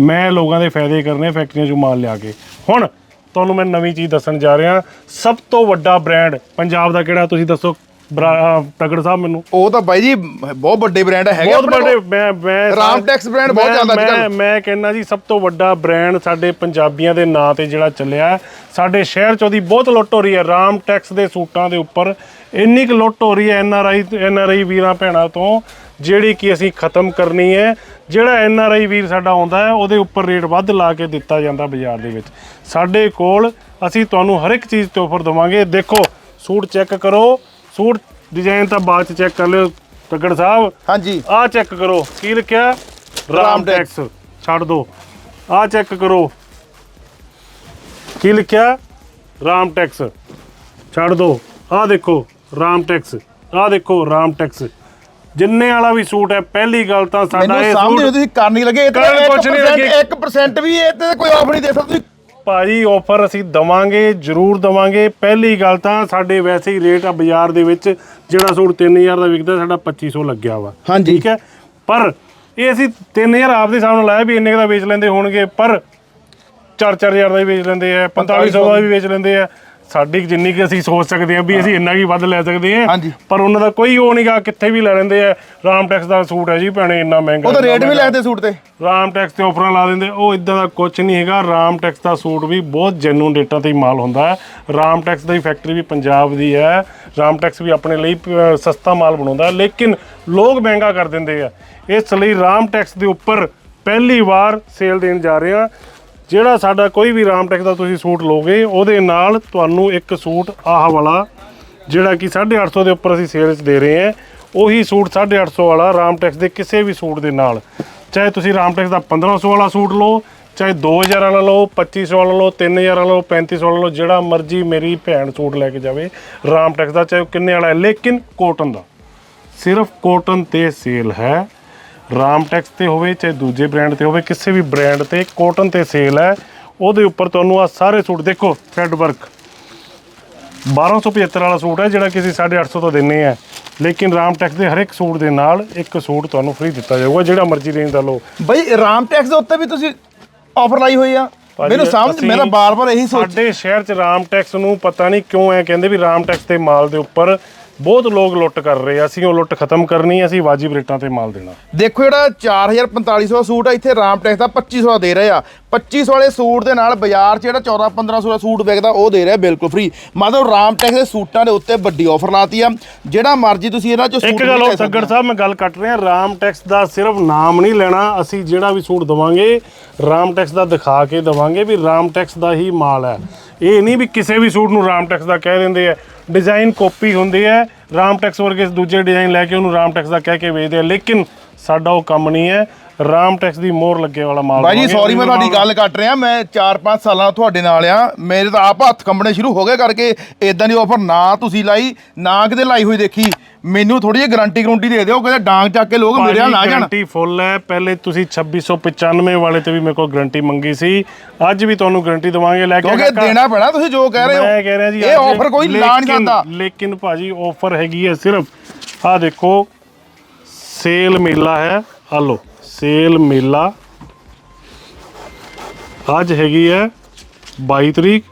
ਮੈਂ ਲੋਕਾਂ ਦੇ ਫਾਇਦੇ ਕਰਨੇ ਫੈਕਟਰੀਆਂ ਚੋਂ ਮਾਲ ਲਿਆ ਕੇ। ਹੁਣ ਤੁਹਾਨੂੰ ਮੈਂ ਨਵੀਂ ਚੀਜ਼ ਦੱਸਣ ਜਾ ਰਿਹਾ। ਸਭ ਤੋਂ ਵੱਡਾ ਬ੍ਰਾਂਡ ਪੰਜਾਬ ਦਾ ਕਿਹੜਾ? ਤੁਸੀਂ ਦੱਸੋ। ਤਗੜ ਸਾਹਿਬ ਮੈਨੂੰ। ਉਹ ਤਾਂ ਬਾਈ ਜੀ ਬਹੁਤ ਵੱਡੇ ਬ੍ਰਾਂਡ ਹੈਗੇ ਬਹੁਤ ਵੱਡੇ। ਮੈਂ ਮੈਂ ਰਾਮਟੈਕਸ brand ਬਹੁਤ ਚੱਲਦਾ ਅੱਜ ਮੈਂ ਕਹਿੰਦਾ ਜੀ ਸਭ ਤੋਂ ਵੱਡਾ ਬ੍ਰਾਂਡ ਸਾਡੇ ਪੰਜਾਬੀਆਂ ਦੇ ਨਾਂ ਤੇ ਜਿਹੜਾ ਚੱਲਿਆ ਸਾਡੇ ਸ਼ਹਿਰ ਚ ਉਹਦੀ ਬਹੁਤ ਲੁੱਟ ਹੋ ਰਹੀ ਹੈ। ਰਾਮਟੈਕਸ ਦੇ ਸੂਟਾਂ ਦੇ ਉੱਪਰ ਇੰਨੀ ਕੁ ਲੁੱਟ ਹੋ ਰਹੀ ਹੈ N R I N R I ਵੀਰਾਂ ਭੈਣਾਂ ਤੋਂ। ਜਿਹੜੀ ਕਿ ਅਸੀਂ ਖਤਮ ਕਰਨੀ ਹੈ ਜਿਹੜਾ ਐਨ ਆਰ ਆਈ ਵੀਰ ਸਾਡਾ ਆਉਂਦਾ ਹੈ ਉਹਦੇ ਉੱਪਰ ਰੇਟ ਵੱਧ ਲਾ ਕੇ ਦਿੱਤਾ ਜਾਂਦਾ ਬਾਜ਼ਾਰ ਦੇ ਵਿੱਚ। ਸਾਡੇ ਕੋਲ ਅਸੀਂ ਤੁਹਾਨੂੰ ਹਰ ਇੱਕ ਚੀਜ਼ ਤੇ ਆਫਰ ਦਵਾਂਗੇ। ਦੇਖੋ ਸੂਟ ਚੈੱਕ ਕਰੋ। ਸੂਟ ਡਿਜ਼ਾਈਨ ਤਾਂ ਬਾਅਦ ਚ ਚੈੱਕ ਕਰ ਲਿਓ ਤੱਗੜ ਸਾਹਿਬ। ਹਾਂਜੀ। ਆਹ ਚੈੱਕ ਕਰੋ। ਕੀ ਲਿਖਿਆ? ਰਾਮ। ਟੈਕਸ ਛੱਡ ਦੋ। ਆਹ ਚੈੱਕ ਕਰੋ। ਕੀ ਲਿਖਿਆ? ਰਾਮ ਟੈਕਸ ਛੱਡ ਦੋ। ਆਹ ਦੇਖੋ ਰਾਮ ਟੈਕਸ ਆਹ ਦੇਖੋ ਰਾਮ ਟੈਕਸ ਜਿੰਨੇ ਵਾਲਾ ਵੀ ਸੂਟ ਹੈ ਪਹਿਲੀ ਗੱਲ ਤਾਂ ਸਾਡਾ ਮੈਨੂੰ ਇਹ ਸਾਹਮਣੇ ਸੂਟ ਤੁਸੀਂ ਕਰਨ ਨਹੀਂ ਲੱਗੇ ਇਹ ਤਾਂ ਕਰਨ ਕੁਛ ਨਹੀਂ 1% ਲੱਗੇ। 1% ਵੀ ਇਹ ਤੇ ਕੋਈ ਆਫਰ ਨਹੀਂ ਦੇ ਸਕਦੇ। ਤੁਸੀਂ ਭਾਜੀ ਆਫਰ ਅਸੀਂ ਦਵਾਂਗੇ ਜ਼ਰੂਰ ਦਵਾਂਗੇ। ਪਹਿਲੀ ਗੱਲ ਤਾਂ ਸਾਡੇ ਵੈਸੇ ਹੀ ਰੇਟ ਆ ਬਾਜ਼ਾਰ ਦੇ ਵਿੱਚ ਜਿਹੜਾ ਸੂਟ 3000 ਦਾ ਵਿਕਦਾ ਸਾਡਾ 2500 ਲੱਗਿਆ ਵਾ। ਹਾਂਜੀ। ਠੀਕ ਹੈ? ਪਰ ਇਹ ਅਸੀਂ 3000 ਆਪਦੇ ਹਿਸਾਬ ਨਾਲ ਲਾਇਆ ਵੀ ਇੰਨੇ ਕੁ ਦਾ ਵੇਚ ਲੈਂਦੇ ਹੋਣਗੇ ਪਰ 4-4000 ਦਾ ਵੀ ਵੇਚ ਲੈਂਦੇ ਆ 4500 ਦਾ ਵੀ ਵੇਚ ਲੈਂਦੇ ਆ। ਸਾਡੀ ਜਿੰਨੀ ਕਿ ਅਸੀਂ ਸੋਚ ਸਕਦੇ ਆ ਵੀ ਅਸੀਂ ਇੰਨਾ ਕੀ ਵੱਧ ਲੈ ਸਕਦੇ ਆ ਹਾਂਜੀ। ਪਰ ਉਹਨਾਂ ਦਾ ਕੋਈ ਉਹ ਨਹੀਂਗਾ ਕਿੱਥੇ ਵੀ ਲੈ ਲੈਂਦੇ ਆ। ਰਾਮਟੈਕਸ ਦਾ ਸੂਟ ਹੈ ਜੀ ਭੈਣੇ ਇੰਨਾ ਮਹਿੰਗਾ ਉਹ ਤਾਂ ਇੰਨਾ ਰੇਟ ਵੀ। ਲੈਦੇ ਸੂਟ ਤੇ। ਰਾਮਟੈਕਸ ਤੇ ਆਫਰਾਂ ਲਾ ਦਿੰਦੇ ਉਹ ਇਦਾਂ ਦਾ ਕੁਝ ਨਹੀਂ ਹੈਗਾ। ਰਾਮਟੈਕਸ ਦਾ ਸੂਟ ਵੀ ਬਹੁਤ ਜੈਨੂਨ ਰੇਟਾਂ ਤੇ ਹੀ ਮਾਲ ਹੁੰਦਾ ਹੈ। ਰਾਮਟੈਕਸ ਦੀ ਫੈਕਟਰੀ ਵੀ ਪੰਜਾਬ ਦੀ ਹੈ। ਰਾਮਟੈਕਸ ਵੀ ਆਪਣੇ ਲਈ ਅਹ, ਸਸਤਾ ਮਾਲ ਬਣਾਉਂਦਾ ਹੈ, ਲੇਕਿਨ ਲੋਕ ਮਹਿੰਗਾ ਕਰ ਦਿੰਦੇ ਆ। ਇਸ ਲਈ ਰਾਮਟੈਕਸ ਦੇ ਉੱਪਰ ਪਹਿਲੀ ਵਾਰ ਸੇਲ ਦੇਣ ਜਾ ਰਹੇ ਆ ਜਿਹੜਾ ਸਾਡਾ ਕੋਈ ਵੀ ਰਾਮਟੈਕਸ ਦਾ ਤੁਸੀਂ ਸੂਟ ਲੋਗੇ ਉਹਦੇ ਨਾਲ ਤੁਹਾਨੂੰ ਇੱਕ ਸੂਟ ਆਹ ਵਾਲਾ, ਜਿਹੜਾ ਕਿ 850 ਦੇ ਉੱਪਰ ਅਸੀਂ ਸੇਲ 'ਚ ਦੇ ਰਹੇ ਹਾਂ, ਉਹੀ ਸੂਟ 850 ਵਾਲਾ ਰਾਮਟੈਕਸ ਦੇ ਕਿਸੇ ਵੀ ਸੂਟ ਦੇ ਨਾਲ। ਚਾਹੇ ਤੁਸੀਂ ਰਾਮਟੈਕਸ ਦਾ 1500 ਵਾਲਾ ਸੂਟ ਲਓ, ਚਾਹੇ 2000 ਵਾਲਾ ਲਓ 2500 ਵਾਲਾ ਲਓ 3000 ਵਾਲਾ ਲਓ 3500 ਵਾਲਾ ਲਓ, ਜਿਹੜਾ ਮਰਜ਼ੀ ਮੇਰੀ ਭੈਣ ਸੂਟ ਲੈ ਕੇ ਜਾਵੇ ਰਾਮਟੈਕਸ ਦਾ, ਚਾਹੇ ਉਹ ਕਿੰਨੇ ਵਾਲਾ ਹੈ, ਲੇਕਿਨ ਕੋਟਨ ਦਾ। ਸਿਰਫ ਕੋਟਨ ਤੇ ਸੇਲ ਹੈ। ਰਾਮਟੈਕਸ ਤੇ ਹੋਵੇ ਚਾਹੇ ਦੂਜੇ ਬ੍ਰਾਂਡ ਤੇ ਹੋਵੇ ਕਿਸੇ ਵੀ ਬ੍ਰਾਂਡ ਤੇ ਕੋਟਨ ਤੇ ਸੇਲ ਹੈ। ਉਹਦੇ ਉੱਪਰ ਤੁਹਾਨੂੰ ਆ ਸਾਰੇ ਸੂਟ ਦੇਖੋ ਥ੍ਰੈਡ ਵਰਕ 1275 ਵਾਲਾ ਸੂਟ ਹੈ ਜਿਹੜਾ ਕਿ ਅਸੀਂ 850 ਤੋਂ ਦਿੰਨੇ ਆ। ਲੇਕਿਨ ਰਾਮਟੈਕਸ ਦੇ ਹਰ ਇੱਕ ਸੂਟ ਦੇ ਨਾਲ ਇੱਕ ਸੂਟ ਤੁਹਾਨੂੰ ਫ੍ਰੀ ਦਿੱਤਾ ਜਾਊਗਾ ਜਿਹੜਾ ਮਰਜ਼ੀ ਰੇਂਜ ਦਾ ਲਓ। ਬਈ ਰਾਮ ਟੈਕਸ ਦੇ ਉੱਤੇ ਵੀ ਤੁਸੀਂ ਆਫਰ ਲਾਈ ਹੋਈ ਆ। ਮੈਨੂੰ ਸਮਝ ਅਸੀਂ- ਮੈਂ ਤਾਂ ਬਾਰ-ਬਾਰ ਇਹੀ ਸੋਚ ਸਾਡੇ ਸ਼ਹਿਰ 'ਚ ਰਾਮਟੈਕਸ ਨੂੰ ਪਤਾ ਨਹੀਂ ਕਿਉਂ ਐ ਕਹਿੰਦੇ ਵੀ ਰਾਮਟੈਕਸ ਦੇ ਮਾਲ ਦੇ ਉੱਪਰ ਬਹੁਤ ਲੋਕ ਲੁੱਟ ਕਰ ਰਹੇ ਆ ਅਸੀਂ ਉਹ ਲੁੱਟ ਖਤਮ ਕਰਨੀ ਅਸੀਂ ਵਾਜਿਬ ਰੇਟਾਂ ਤੇ ਮਾਲ ਦੇਣਾ। ਦੇਖੋ ਜਿਹੜਾ 4500 ਦਾ ਸੂਟ ਆ ਇੱਥੇ ਰਾਮ ਟੈਕਸ ਦਾ 2500 ਦਾ ਦੇ ਰਹੇ ਆ। 2500 ਵਾਲੇ ਸੂਟ ਦੇ ਨਾਲ ਬਾਜ਼ਾਰ 'ਚ ਜਿਹੜਾ 14 1500 ਦਾ ਸੂਟ ਵਿਕਦਾ ਉਹ ਦੇ ਰਿਹਾ ਬਿਲਕੁਲ ਫ੍ਰੀ ਮਤਲਬ ਰਾਮ ਟੈਕਸ ਦੇ ਸੂਟਾਂ ਦੇ ਉੱਤੇ ਵੱਡੀ ਆਫਰ ਲਾਤੀ ਆ। ਜਿਹੜਾ ਮਰਜ਼ੀ ਤੁਸੀਂ ਇਹਨਾਂ 'ਚੋਂ ਸੂਟ ਇੱਕ ਗੱਲ ਲੈ ਹੋਰ ਸਕਦੇ ਸੱਗੜ ਸਾਹਿਬ ਮੈਂ ਗੱਲ ਕੱਟ ਰਿਹਾ ਰਾਮਟੈਕਸ ਦਾ ਸਿਰਫ ਨਾਮ ਨਹੀਂ ਲੈਣਾ ਅਸੀਂ ਜਿਹੜਾ ਵੀ ਸੂਟ ਦਵਾਂਗੇ ਰਾਮਟੈਕਸ ਦਾ ਦਿਖਾ ਕੇ ਦਵਾਂਗੇ ਵੀ ਰਾਮਟੈਕਸ ਦਾ ਹੀ ਮਾਲ ਹੈ। ਇਹ ਨਹੀਂ ਵੀ ਕਿਸੇ ਵੀ ਸੂਟ ਨੂੰ ਰਾਮਟੈਕਸ ਦਾ ਕਹਿ ਦਿੰਦੇ ਆ। ਡਿਜ਼ਾਈਨ ਕਾਪੀ ਹੁੰਦੀ ਹੈ। ਰਾਮ ਟੈਕਸ ਵਰਗੇ ਦੂਜੇ ਡਿਜ਼ਾਈਨ ਲੈ ਕੇ ਉਹਨੂੰ ਰਾਮ ਟੈਕਸ ਦਾ ਕਹਿ ਕੇ ਵੇਚਦੇ ਆ। ਲੇਕਿਨ ਸਾਡਾ ਉਹ ਕੰਮ ਨਹੀਂ ਹੈ। ਰਾਮਟੈਕਸ ਦੀ ਮੋਹਰ ਲੱਗੇ ਵਾਲਾ ਮਾਲ ਬਾਈ ਜੀ ਦਵਾਂਗੇ। ਸੌਰੀ ਮੈਂ ਤੁਹਾਡੀ ਗੱਲ ਕੱਟ ਰਿਹਾ ਮੈਂ 4-5 ਸਾਲਾਂ ਤੋਂ ਤੁਹਾਡੇ ਨਾਲ ਆ। ਮੇਰੇ ਤਾਂ ਆਪ ਹੱਥ ਕੰਬਣੇ ਸ਼ੁਰੂ ਹੋ ਗਏ ਕਰਕੇ ਇਦਾਂ ਦੀ ਆਫਰ ਨਾ ਤੁਸੀਂ ਲਾਈ ਨਾ ਕਿਤੇ ਲਾਈ ਹੋਈ ਦੇਖੀ। ਮੈਨੂੰ ਥੋੜੀ ਜਿਹੀ ਗਾਰੰਟੀ ਗਰੰਟੀ ਦੇ ਦਿਓ ਕਹਿੰਦੇ ਡਾਂਗ ਚੱਕ ਕੇ ਲੋਕ ਮੇਰੇ ਨਾਲ ਨਾ ਜਾਣ। ਗਾਰੰਟੀ ਫੁੱਲ ਹੈ। ਪਹਿਲੇ ਤੁਸੀਂ 2695 ਵਾਲੇ ਤੇ ਵੀ ਮੇਰੇ ਕੋਲ ਗਾਰੰਟੀ ਮੰਗੀ ਸੀ। ਅੱਜ ਵੀ ਤੁਹਾਨੂੰ ਗਾਰੰਟੀ ਦਵਾਂਗੇ। ਲੈ ਕੇ ਕਿਉਂਕਿ ਕਾਕਾ। ਦੇਣਾ ਪੈਣਾ ਤੁਸੀਂ ਜੋ ਕਹਿ ਰਹੇ ਹੋ। ਮੈਂ ਕਹਿ ਰਿਹਾ ਜੀ ਇਹ ਅੱਜ ਆਫਰ ਕੋਈ ਲਾ ਨਹੀਂ ਲੇਕਿਨ- ਸਕਦਾ। ਲੇਕਿਨ ਭਾਜੀ ਆਫਰ ਹੈਗੀ ਹੈ ਸਿਰਫ। ਆਹ ਦੇਖੋ ਸੇਲ ਮੇਲਾ ਹੈ। ਆ ਲੋ ਸੇਲ ਮੇਲਾ ਅੱਜ ਹੈਗੀ ਹੈ 22 ਤਰੀਕ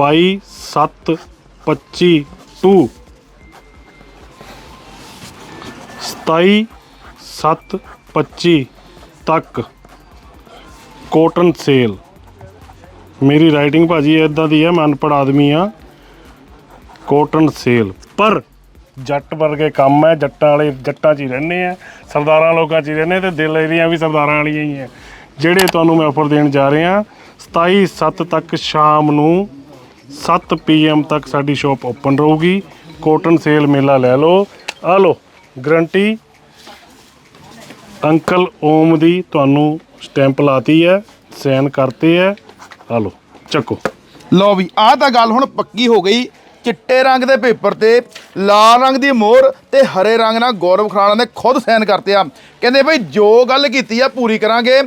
22 7 25 2 27 7 25 ਤੱਕ ਕੋਟਨ ਸੇਲ ਮੇਰੀ ਰਾਈਟਿੰਗ ਭਾਜੀ ਇਦਾਂ ਦੀ ਹੈ ਮੈਂ ਅਨਪੜ੍ਹ ਆਦਮੀ ਆ। ਕੋਟਨ ਸੇਲ ਪਰ ਜੱਟ ਵਰਗੇ ਕੰਮ ਹੈ, ਜੱਟਾਂ ਵਾਲੇ ਜੱਟਾਂ 'ਚ ਹੀ ਰਹਿੰਦੇ ਆ, ਸਰਦਾਰਾਂ ਲੋਕਾਂ 'ਚ ਹੀ ਰਹਿੰਦੇ ਤੇ ਦਿਲ ਇਹਦੀਆਂ ਵੀ ਸਰਦਾਰਾਂ ਵਾਲੀਆਂ ਹੀ ਆ। ਜਿਹੜੇ ਤੁਹਾਨੂੰ ਮੈਂ ਆਫਰ ਦੇਣ ਜਾ ਰਿਹਾ 27 7 ਤੱਕ ਸ਼ਾਮ ਨੂੰ 7 ਪੀਐਮ ਤੱਕ ਸਾਡੀ ਸ਼ਾਪ ਓਪਨ ਰਹੂਗੀ। ਕੋਟਨ ਸੇਲ ਮੇਲਾ ਲੈ ਲਓ। ਆ ਲਓ ਗਰੰਟੀ ਅੰਕਲ ਓਮ ਦੀ ਤੁਹਾਨੂੰ ਸਟੈਂਪ ਲਾਤੀ ਹੈ ਸਾਈਨ ਕਰਤੇ ਹੈ। ਆ ਲਓ, ਚੱਕੋ। ਲਓ ਵੀ, ਆਹ ਤਾਂ ਗੱਲ ਹੁਣ ਪੱਕੀ ਹੋ ਗਈ। ਚਿੱਟੇ ਰੰਗ ਦੇ ਪੇਪਰ ਤੇ, ਲਾਲ ਰੰਗ ਦੀ ਮੋਹਰ ਤੇ ਹਰੇ ਰੰਗ ਨਾਲ ਗੌਰਵ ਖਰਾਣਾ ਨੇ ਖੁਦ ਸਾਈਨ ਕਰਤੇ ਆ। ਕਹਿੰਦੇ ਬਈ ਜੋ ਗੱਲ ਕੀਤੀ ਆ ਪੂਰੀ ਕਰਾਂਗੇ।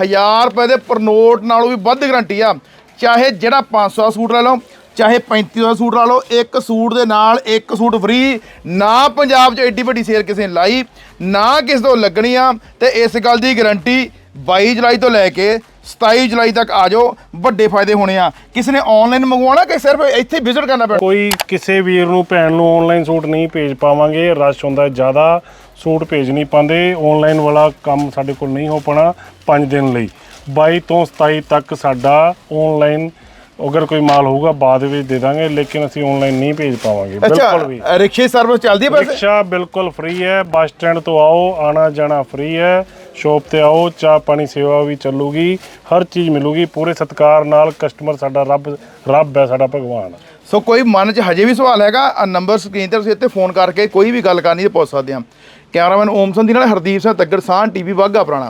1000 ਰੁਪਏ ਦੇ ਪਰਨੋਟ ਨਾਲੋਂ ਵੀ ਵੱਧ ਗਰੰਟੀ ਆ। ਚਾਹੇ ਜਿਹੜਾ 500 ਦਾ ਸੂਟ ਲੈ ਲਓ, ਚਾਹੇ 3500 ਦਾ ਸੂਟ ਲਾ ਲਓ, ਇੱਕ ਸੂਟ ਦੇ ਨਾਲ ਇੱਕ ਸੂਟ ਫ੍ਰੀ ਨਾ ਪੰਜਾਬ 'ਚ ਐਡੀ ਵੱਡੀ ਸੇਲ ਕਿਸੇ ਨੇ ਲਾਈ, ਨਾ ਕਿਸੇ ਤੋਂ ਲੱਗਣੀ ਆ। ਤੇ ਇਸ ਗੱਲ ਦੀ ਗਾਰੰਟੀ 22 ਜੁਲਾਈ ਤੋਂ ਲੈ ਕੇ 27 ਜੁਲਾਈ ਤੱਕ ਆ ਜਾਓ ਵੱਡੇ ਫਾਇਦੇ ਹੋਣੇ ਆ। ਕਿਸੇ ਨੇ ਆਨਲਾਈਨ ਮੰਗਵਾਉਣਾ ਕਿ ਸਿਰਫ ਇੱਥੇ ਵਿਜ਼ਿਟ ਕਰਨਾ ਪੈਣਾ? ਕੋਈ ਕਿਸੇ ਵੀਰ ਨੂੰ ਭੈਣ ਨੂੰ ਆਨਲਾਈਨ ਸੂਟ ਨਹੀਂ ਭੇਜ ਪਾਵਾਂਗੇ। ਰਸ਼ ਹੁੰਦਾ ਜ਼ਿਆਦਾ ਸੂਟ ਭੇਜ ਨਹੀਂ ਪਾਉਂਦੇ। ਆਨਲਾਈਨ ਵਾਲਾ ਕੰਮ ਸਾਡੇ ਕੋਲ ਨਹੀਂ ਹੋ ਪਾਣਾ 5 ਦਿਨ ਲਈ। 22 ਤੋਂ 27 ਤੱਕ ਸਾਡਾ ਆਨਲਾਈਨ ਅਗਰ ਕੋਈ ਮਾਲ ਹੋਊਗਾ ਬਾਅਦ ਵਿੱਚ ਦੇ ਦਾਂਗੇ ਲੇਕਿਨ ਅਸੀਂ ਆਨਲਾਈਨ ਨਹੀਂ ਭੇਜ ਪਾਵਾਂਗੇ। ਬਿਲਕੁਲ ਵੀ। ਰਿਕਸ਼ੇ ਸਰਵਿਸ ਚੱਲਦੀ ਹੈ ਵੈਸੇ? ਰਿਕਸ਼ਾ ਬਿਲਕੁਲ ਫ੍ਰੀ ਹੈ। ਬੱਸ ਸਟੈਂਡ ਤੋਂ ਆਓ ਆਣਾ ਜਾਣਾ ਫ੍ਰੀ ਹੈ। ਸ਼ੋਪ ਤੇ ਆਓ, ਚਾਹ ਪਾਣੀ ਸੇਵਾ ਵੀ ਚੱਲੂਗੀ, ਹਰ ਚੀਜ਼ ਮਿਲੂਗੀ, ਪੂਰੇ ਸਤਿਕਾਰ ਨਾਲ ਕਸਟਮਰ ਸਾਡਾ ਰੱਬ ਰੱਬ ਹੈ, ਸਾਡਾ ਭਗਵਾਨ। ਸੋ ਕੋਈ ਮਨ 'ਚ ਹਜੇ ਵੀ ਸਵਾਲ ਹੈਗਾ, ਆ ਨੰਬਰ ਸਕਰੀਨ ਤੇ ਤੁਸੀਂ ਇੱਥੇ ਫੋਨ ਕਰਕੇ ਕੋਈ ਵੀ ਗੱਲ ਕਰਨੀ ਤੇ ਪੁੱਛ ਸਕਦੇ ਆ ਕੈਮਰਾਮੈਨ ਓਮ ਸੰਧੀ ਨਾਲ ਹਰਦੀਪ ਸਿੰਘ ਤੱਗੜ ਸਾਹ ਟੀਵੀ ਵਾਗਾ ਪੁਰਾਣਾ।